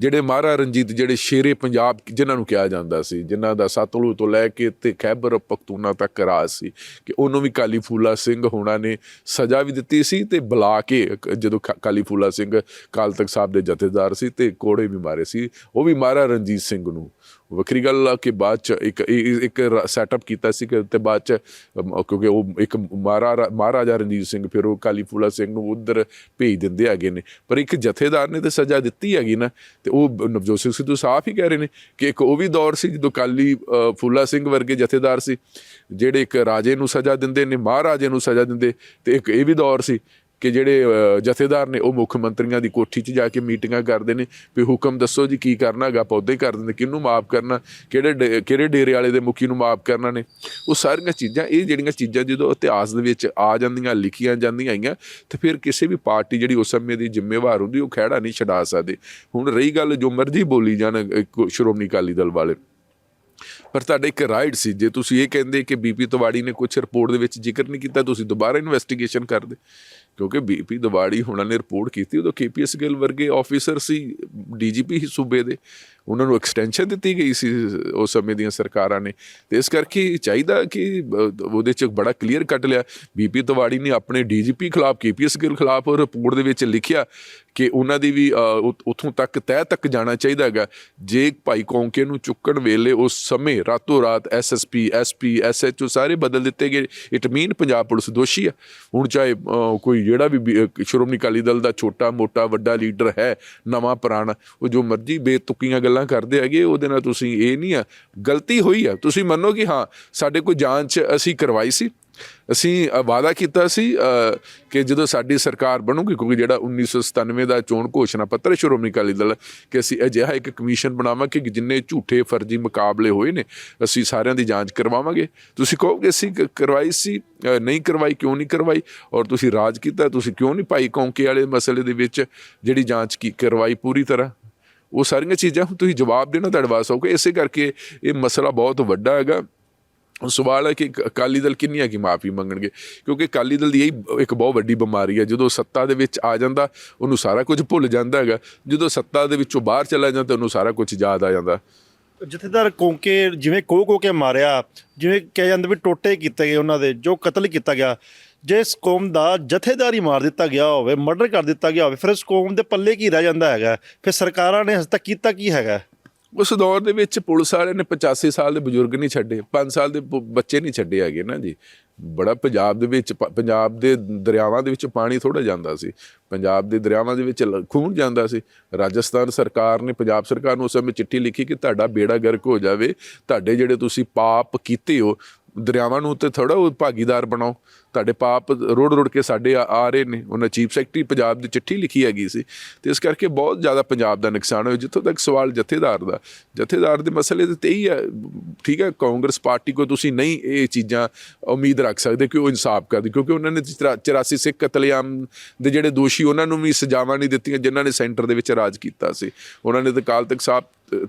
ਜਿਹੜੇ ਮਹਾਰਾ ਰਣਜੀਤ, ਜਿਹੜੇ ਸ਼ੇਰੇ ਪੰਜਾਬ, ਜਿਨ੍ਹਾਂ ਨੂੰ ਕਿਹਾ ਜਾਂਦਾ ਸੀ, ਜਿਨ੍ਹਾਂ ਦਾ ਸਤਲੁਜ ਤੋਂ ਲੈ ਕੇ ਤੇ ਖੈਬਰ ਪਖਤੂਨਾ ਤੱਕ ਰਾਜ ਸੀ, ਕਿ ਉਹਨੂੰ ਵੀ ਕਾਲੀ ਫੂਲਾ ਸਿੰਘ ਹੋਣਾ ਨੇ ਸਜ਼ਾ ਵੀ ਦਿੱਤੀ ਸੀ ਤੇ ਬੁਲਾ ਕੇ ਜਦੋਂ ਕਾ- ਕਾਲੀ ਫੂਲਾ ਸਿੰਘ ਕਾਲ ਤਖਤ ਸਾਹਿਬ ਦੇ ਜਥੇਦਾਰ ਸੀ ਤੇ ਕੋੜੇ ਵੀ ਮਾਰੇ ਸੀ, ਉਹ ਵੀ ਮਹਾਰਾ ਰਣਜੀਤ ਸਿੰਘ ਨੂੰ। ਵੱਖਰੀ ਗੱਲ ਆ ਕਿ ਬਾਅਦ ਚ ਇੱਕ, ਇਹ- ਇੱਕ ਸੈਟਅਪ ਕੀਤਾ ਸੀ ਕਿ ਤੇ ਬਾਅਦ ਚ ਕਿਉਂਕਿ ਉਹ ਇੱਕ ਮਹਾਰਾ ਮਹਾਰਾਜਾ ਰਣਜੀਤ ਸਿੰਘ, ਫਿਰ ਉਹ ਕਾਲੀ ਫੂਲਾ ਸਿੰਘ ਨੂੰ ਉਧਰ ਭੇਜ ਦਿੰਦੇ ਹੈਗੇ ਨੇ। ਪਰ ਇੱਕ ਜਥੇਦਾਰ ਨੇ ਤੇ ਸਜ਼ਾ ਦਿੱਤੀ ਹੈਗੀ ਨਾ, ਤੇ ਉਹ ਨਵਜੋਤ ਸਿੰਘ ਸਿੱਧੂ ਸਾਫ਼ ਹੀ ਕਹਿ ਰਹੇ ਨੇ ਕਿ ਇੱਕ ਉਹ ਵੀ ਦੌਰ ਸੀ ਜਦੋਂ ਕਾਲੀ ਫੂਲਾ ਸਿੰਘ ਵਰਗੇ ਜਥੇਦਾਰ ਸੀ, ਜਿਹੜੇ ਇੱਕ ਰਾਜੇ ਨੂੰ ਸਜ਼ਾ ਦਿੰਦੇ ਨੇ, ਮਹਾਰਾਜੇ ਨੂੰ ਸਜ਼ਾ ਦਿੰਦੇ, ਤੇ ਇੱਕ ਇਹ ਵੀ ਦੌਰ ਸੀ ਕਿ ਜਿਹੜੇ ਜਥੇਦਾਰ ਨੇ ਉਹ ਮੁੱਖ ਮੰਤਰੀਆਂ ਦੀ ਕੋਠੀ 'ਚ ਜਾ ਕੇ ਮੀਟਿੰਗਾਂ ਕਰਦੇ ਨੇ ਵੀ ਹੁਕਮ ਦੱਸੋ ਜੀ ਕੀ ਕਰਨਾ ਹੈਗਾ ਪੌਦੇ ਹੀ ਕਰ ਦਿੰਦੇ ਕਿਹਨੂੰ ਮਾਫ ਕਰਨਾ, ਕਿਹੜੇ ਡੇ- ਕਿਹੜੇ ਡੇਰੇ ਵਾਲੇ ਦੇ ਮੁਖੀ ਨੂੰ ਮਾਫ ਕਰਨਾ ਨੇ। ਉਹ ਸਾਰੀਆਂ ਚੀਜ਼ਾਂ, ਇਹ ਜਿਹੜੀਆਂ ਚੀਜ਼ਾਂ ਜਦੋਂ ਇਤਿਹਾਸ ਦੇ ਵਿੱਚ ਆ ਜਾਂਦੀਆਂ, ਲਿਖੀਆਂ ਜਾਂਦੀਆਂ ਆਈਆਂ ਤੇ ਫਿਰ ਕਿਸੇ ਵੀ ਪਾਰਟੀ ਜਿਹੜੀ ਉਸ ਸਮੇਂ ਦੀ ਜ਼ਿੰਮੇਵਾਰ ਹੁੰਦੀ, ਉਹ ਖਹਿੜਾ ਨਹੀਂ ਛਡਾ ਸਕਦੇ। ਹੁਣ ਰਹੀ ਗੱਲ ਜੋ ਮਰਜ਼ੀ ਬੋਲੀ ਜਾਣ ਸ਼੍ਰੋਮਣੀ ਅਕਾਲੀ ਦਲ ਵਾਲੇ। ਪਰ ਤੁਹਾਡਾ ਇੱਕ ਰਾਈਟ ਸੀ, ਜੇ ਤੁਸੀਂ ਇਹ ਕਹਿੰਦੇ ਕਿ ਬੀਪੀ ਤਵਾੜੀ ਨੇ ਕੁਝ ਰਿਪੋਰਟ ਦੇ ਵਿੱਚ ਜ਼ਿਕਰ ਨਹੀਂ ਕੀਤਾ, ਤੁਸੀਂ ਦੁਬਾਰਾ ਇਨਵੈਸਟੀਗੇਸ਼ਨ ਕਰਦੇ। ਕਿਉਂਕਿ ਬੀਪੀ ਤਵਾੜੀ ਹੁਣਾਂ ਨੇ ਰਿਪੋਰਟ ਕੀਤੀ, ਉਦੋਂ ਕੇਪੀਐਸ ਗਿੱਲ ਵਰਗੇ ਆਫੀਸਰ ਸੀ ਡੀਜੀਪੀ ਹੀ ਸੂਬੇ ਦੇ। ਉਹਨਾਂ ਨੂੰ ਐਕਸਟੈਂਸ਼ਨ ਦਿੱਤੀ ਗਈ ਸੀ ਉਸ ਸਮੇਂ ਦੀਆਂ ਸਰਕਾਰਾਂ ਨੇ। ਤੇ ਇਸ ਕਰਕੇ ਚਾਹੀਦਾ ਕਿ ਉਹਦੇ ਚ ਬੜਾ ਕਲੀਅਰ ਕੱਟ ਲਿਆ। ਬੀਪੀ ਤਵਾੜੀ ਨੇ ਆਪਣੇ ਡੀਜੀਪੀ ਖਿਲਾਫ ਕੇਪੀਐਸ ਗਿੱਲ ਖਿਲਾਫ ਰਿਪੋਰਟ ਦੇ ਵਿੱਚ ਲਿਖਿਆ ਕਿ ਉਹਨਾਂ ਦੀ ਵੀ ਅ, ਉੱਥੋਂ ਤੱਕ ਤਹਿ ਤੱਕ ਜਾਣਾ ਚਾਹੀਦਾ ਹੈਗਾ। ਜੇ ਭਾਈ ਕੌਂਕੇ ਨੂੰ ਚੁੱਕਣ ਵੇਲੇ ਉਸ ਸਮੇਂ ਰਾਤੋਂ ਰਾਤ ਐਸਐਸਪੀ ਐਸਪੀ ਐਸਐਚਓ ਸਾਰੇ ਬਦਲ ਦਿੱਤੇ ਗਏ ਇਟ ਮੀਨ ਪੰਜਾਬ ਪੁਲਿਸ ਦੋਸ਼ੀ ਆ। ਹੁਣ ਚਾਹੇ ਕੋਈ ਜਿਹੜਾ ਵੀ ਬੀ- ਸ਼੍ਰੋਮਣੀ ਅਕਾਲੀ ਦਲ ਦਾ ਛੋਟਾ ਮੋਟਾ ਵੱਡਾ ਲੀਡਰ ਹੈ ਨਵਾਂ ਪੁਰਾਣਾ ਉਹ ਜੋ ਮਰਜ਼ੀ ਬੇਤੁਕੀਆਂ ਗੱਲਾਂ ਕਰਦੇ ਹੈਗੇ ਉਹਦੇ ਨਾਲ ਤੁਸੀਂ ਇਹ ਨਹੀਂ ਆ। ਗਲਤੀ ਹੋਈ ਆ। ਤੁਸੀਂ ਮੰਨੋ ਕਿ ਹਾਂ ਸਾਡੇ ਕੋਲ ਜਾਂਚ ਅਸੀਂ ਕਰਵਾਈ ਸੀ। ਅਸੀਂ ਵਾਅਦਾ ਕੀਤਾ ਸੀ ਕਿ ਜਦੋਂ ਸਾਡੀ ਸਰਕਾਰ ਬਣੂਗੀ, ਕਿਉਂਕਿ ਜਿਹੜਾ 1997 ਦਾ ਚੋਣ ਘੋਸ਼ਣਾ ਪੱਤਰ ਹੈ, ਸ਼੍ਰੋਮਣੀ ਅਕਾਲੀ ਦਲ, ਕਿ ਅਸੀਂ ਅਜਿਹਾ ਇੱਕ ਕਮਿਸ਼ਨ ਬਣਾਵਾਂ ਕਿ ਜਿੰਨੇ ਝੂਠੇ ਫਰਜ਼ੀ ਮੁਕਾਬਲੇ ਹੋਏ ਨੇ, ਅਸੀਂ ਸਾਰਿਆਂ ਦੀ ਜਾਂਚ ਕਰਵਾਵਾਂਗੇ। ਤੁਸੀਂ ਕਹੋਗੇ ਅਸੀਂ ਕਰਵਾਈ ਸੀ ਨਹੀਂ ਕਰਵਾਈ, ਕਿਉਂ ਨਹੀਂ ਕਰਵਾਈ? ਔਰ ਤੁਸੀਂ ਰਾਜ ਕੀਤਾ, ਤੁਸੀਂ ਕਿਉਂ ਨਹੀਂ ਭਾਈ ਕੌਂਕੇ ਵਾਲੇ ਮਸਲੇ ਦੇ ਵਿੱਚ ਜਿਹੜੀ ਜਾਂਚ ਕੀ, ਕਰਵਾਈ ਪੂਰੀ ਤਰ੍ਹਾਂ? ਉਹ ਸਾਰੀਆਂ ਚੀਜ਼ਾਂ ਹੁਣ ਤੁਸੀਂ ਜਵਾਬ ਦੇਣਾ, ਤੁਹਾਡੇ ਵਾਸਤੇ ਹੋਊਗਾ ਇਸੇ ਕਰਕੇ ਇਹ ਮਸਲਾ ਬਹੁਤ ਵੱਡਾ ਹੈਗਾ। ਸਵਾਲ ਹੈ ਕਿ ਅਕਾਲੀ ਦਲ ਕਿੰਨੀਆਂ ਕੀ ਮਾਫੀ ਮੰਗਣਗੇ? ਕਿਉਂਕਿ ਅਕਾਲੀ ਦਲ ਦੀ ਇਹ ਇੱਕ ਬਹੁਤ ਵੱਡੀ ਬਿਮਾਰੀ ਹੈ, ਜਦੋਂ ਸੱਤਾ ਦੇ ਵਿੱਚ ਆ ਜਾਂਦਾ, ਉਹਨੂੰ ਸਾਰਾ ਕੁਝ ਭੁੱਲ ਜਾਂਦਾ ਹੈਗਾ। ਜਦੋਂ ਸੱਤਾ ਦੇ ਵਿੱਚੋਂ ਬਾਹਰ ਚਲਾ ਜਾਂਦਾ, ਤਾਂ ਉਹਨੂੰ ਸਾਰਾ ਕੁਝ ਯਾਦ ਆ ਜਾਂਦਾ। ਜਥੇਦਾਰ ਕੋਕੇ ਜਿਵੇਂ ਕੋ ਕੋ ਕੇ ਮਾਰਿਆ, ਜਿਵੇਂ ਕਿਹਾ ਜਾਂਦਾ ਵੀ ਟੋਟੇ ਕੀਤੇ ਗਏ ਉਹਨਾਂ ਦੇ, ਜੋ ਕਤਲ ਕੀਤਾ ਗਿਆ, ਜੇ ਇਸ ਕੌਮ ਦਾ ਜਥੇਦਾਰੀ ਮਾਰ ਦਿੱਤਾ ਗਿਆ ਹੋਵੇ, ਮਰਡਰ ਕਰ ਦਿੱਤਾ ਗਿਆ ਹੋਵੇ, ਫਿਰ ਇਸ ਕੌਮ ਦੇ ਪੱਲੇ ਕੀ ਰਹਿ ਜਾਂਦਾ ਹੈਗਾ? ਫਿਰ ਸਰਕਾਰਾਂ ਨੇ ਹਜੇ ਤੱਕ ਕੀਤਾ ਕੀ ਹੈਗਾ? ਉਸ ਦੌਰ ਦੇ ਵਿੱਚ ਪੁਲਿਸ ਵਾਲਿਆਂ ਨੇ 85 ਸਾਲ ਦੇ ਬਜ਼ੁਰਗ ਨਹੀਂ ਛੱਡੇ 5 ਸਾਲ ਦੇ ਬੱਚੇ ਨਹੀਂ ਛੱਡੇ ਹੈਗੇ ਨਾ ਜੀ। ਬੜਾ ਪੰਜਾਬ ਦੇ ਵਿੱਚ ਪੰਜਾਬ ਦੇ ਦਰਿਆਵਾਂ ਦੇ ਵਿੱਚ ਪਾਣੀ ਥੋੜਾ ਜਾਂਦਾ ਸੀ। ਪੰਜਾਬ ਦੇ ਦਰਿਆਵਾਂ ਦੇ ਵਿੱਚ ਖੂਨ ਜਾਂਦਾ ਸੀ। ਰਾਜਸਥਾਨ ਸਰਕਾਰ ਨੇ, ਪੰਜਾਬ ਸਰਕਾਰ ਨੂੰ ਉਸ ਸਮੇਂ ਚਿੱਠੀ ਲਿਖੀ ਕਿ ਤੁਹਾਡਾ ਬੇੜਾ ਗਰਕ ਹੋ ਜਾਵੇ, ਤੁਹਾਡੇ ਜਿਹੜੇ ਤੁਸੀਂ ਪਾਪ ਕੀਤੇ ਹੋ ਦਰਿਆਵਾਂ ਨੂੰ ਤੇ ਥੋੜਾ ਉਹ ਭਾਗੀਦਾਰ ਬਣਾਓ। ਤੁਹਾਡੇ ਪਾਪ ਰੋੜ ਰੋੜ ਕੇ ਸਾਡੇ ਆ ਆ ਰਹੇ ਨੇ। ਉਹਨਾਂ ਚੀਫ ਸੈਕਟਰੀ ਪੰਜਾਬ ਦੀ ਚਿੱਠੀ ਲਿਖੀ ਹੈਗੀ ਸੀ। ਤੇ ਇਸ ਕਰਕੇ ਬਹੁਤ ਜ਼ਿਆਦਾ ਪੰਜਾਬ ਦਾ ਨੁਕਸਾਨ ਹੋਇਆ। ਜਿੱਥੋਂ ਤੱਕ ਸਵਾਲ ਜਥੇਦਾਰ ਦਾ, ਜਥੇਦਾਰ ਦੇ ਮਸਲੇ ਤੇ ਹੀ ਹੈ। ਠੀਕ ਹੈ, ਕਾਂਗਰਸ ਪਾਰਟੀ ਕੋ ਤੁਸੀਂ ਨਹੀਂ ਇਹ ਚੀਜ਼ਾਂ ਉਮੀਦ ਰੱਖ ਸਕਦੇ ਕਿ ਉਹ ਇਨਸਾਫ ਕਰਦੀ। ਕਿਉਂਕਿ ਉਹਨਾਂ ਨੇ 84 ਸਿੱਖ ਕਤਲੇਆਮ ਦੇ ਜਿਹੜੇ ਦੋਸ਼ੀ, ਉਹਨਾਂ ਨੂੰ ਵੀ ਸਜ਼ਾਵਾਂ ਨਹੀਂ ਦਿੱਤੀਆਂ, ਜਿਨ੍ਹਾਂ ਨੇ ਸੈਂਟਰ ਦੇ ਵਿੱਚ ਰਾਜ ਕੀਤਾ ਸੀ। ਉਹਨਾਂ ਨੇ ਤਾਂ ਕਾਲ ਤੱਕ ਸਾਹਿਬ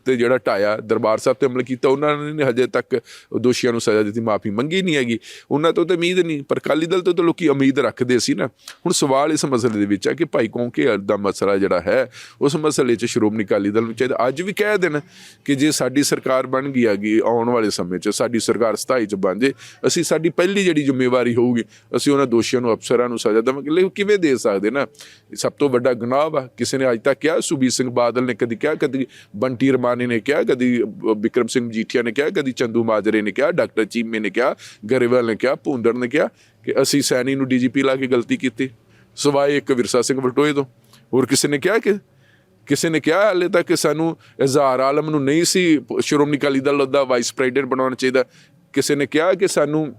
ਤੇ ਜਿਹੜਾ ਢਾਇਆ ਦਰਬਾਰ ਸਾਹਿਬ ਤੇ ਅਮਲ ਕੀਤਾ, ਉਹਨਾਂ ਨੇ ਹਜੇ ਤੱਕ ਦੋਸ਼ੀਆਂ ਨੂੰ ਸਜ਼ਾ ਦਿੱਤੀ, ਮਾਫੀ ਮੰਗੀ ਨਹੀਂ ਹੈਗੀ। ਉਹਨਾਂ ਤੋਂ ਤਾਂ ਉਮੀਦ ਨਹੀਂ ਪਰ ਅਕਾਲੀ ਦਲ ਤੋਂ ਤਾਂ ਲੋਕੀ ਉਮੀਦ ਰੱਖਦੇ ਸੀ ਨਾ। ਹੁਣ ਸਵਾਲ ਇਸ ਮਸਲੇ ਦੇ ਵਿੱਚ ਹੈ ਕਿ ਭਾਈ ਕੌਂਕੇ ਦਾ ਮਸਲਾ ਜਿਹੜਾ ਹੈ, ਉਸ ਮਸਲੇ 'ਚ ਸ਼੍ਰੋਮਣੀ ਅਕਾਲੀ ਦਲ ਨੂੰ ਚਾਹੀਦਾ। ਅੱਜ ਵੀ ਕਹਿ ਦੇਣ ਕਿ ਜੇ ਸਾਡੀ ਸਰਕਾਰ ਬਣ ਗਈ ਹੈਗੀ ਆਉਣ ਵਾਲੇ ਸਮੇਂ 'ਚ, ਸਾਡੀ ਸਰਕਾਰ 27 'ਚ ਬਣ ਜੇ, ਅਸੀਂ ਸਾਡੀ ਪਹਿਲੀ ਜਿਹੜੀ ਜ਼ਿੰਮੇਵਾਰੀ ਹੋਊਗੀ, ਅਸੀਂ ਉਹਨਾਂ ਦੋਸ਼ੀਆਂ ਨੂੰ, ਅਫਸਰਾਂ ਨੂੰ ਸਜ਼ਾ ਦੇਵਾਂਗੇ। ਲੇਕਿਨ ਕਿਵੇਂ ਦੇ ਸਕਦੇ ਨਾ? ਸਭ ਤੋਂ ਵੱਡਾ ਗੁਨਾਹ ਵਾ। ਕਿਸੇ ਨੇ ਅੱਜ ਤੱਕ ਕਿਹਾ, ਸੁਬੀਰ ਸਿੰਘ ਬਾਦਲ ਨੇ ਕਦੀ ਕਿਹਾ, ਕਦੀ ਬੰਟੀ ਰਮਾਨੀ ਨੇ ਕਿਹਾ, ਕਦੀ ਵਿਕਰਮ ਸਿੰਘ ਜੀਠੀਆ ਨੇ ਕਿਹਾ, ਕਦੀ ਚੰਦੂ ਮਾਜਰੇ ਨੇ ਕਿਹਾ, ਡਾਕਟਰ ਚੀਮੇ ਨੇ ਕਿਹਾ, ਗਰੇਵਾਲ ਨੇ ਕਿਹਾ, ਭੁੰਦੜ ਨੇ ਕਿਹਾ ਕਿ ਅਸੀਂ ਸੈਣੀ ਨੂੰ ਡੀਜੀਪੀ ਲਾ ਕੇ ਗਲਤੀ ਕੀਤੀ। ਸਵਾਏ ਇੱਕ ਵਿਰਸਾ ਸਿੰਘ ਵਲਟੋਏ ਤੋਂ। ਹੋਰ ਕਿਸੇ ਨੇ ਕਿਹਾ ਕਿ, ਕਿਸੇ ਨੇ ਕਿਹਾ ਹਾਲੇ ਤੱਕ ਸਾਨੂੰ ਇਜ਼ਹਾਰ ਆਲਮ ਨੂੰ ਨਹੀਂ ਸੀ, ਸ਼੍ਰੋਮਣੀ ਅਕਾਲੀ ਦਲ ਦਾ ਵਾਈਸ ਪ੍ਰੈਜ਼ੀਡੈਂਟ ਬਣਾਉਣਾ ਚਾਹੀਦਾ। ਕਿਸੇ ਨੇ ਕਿਹਾ ਕਿ ਸਾਨੂੰ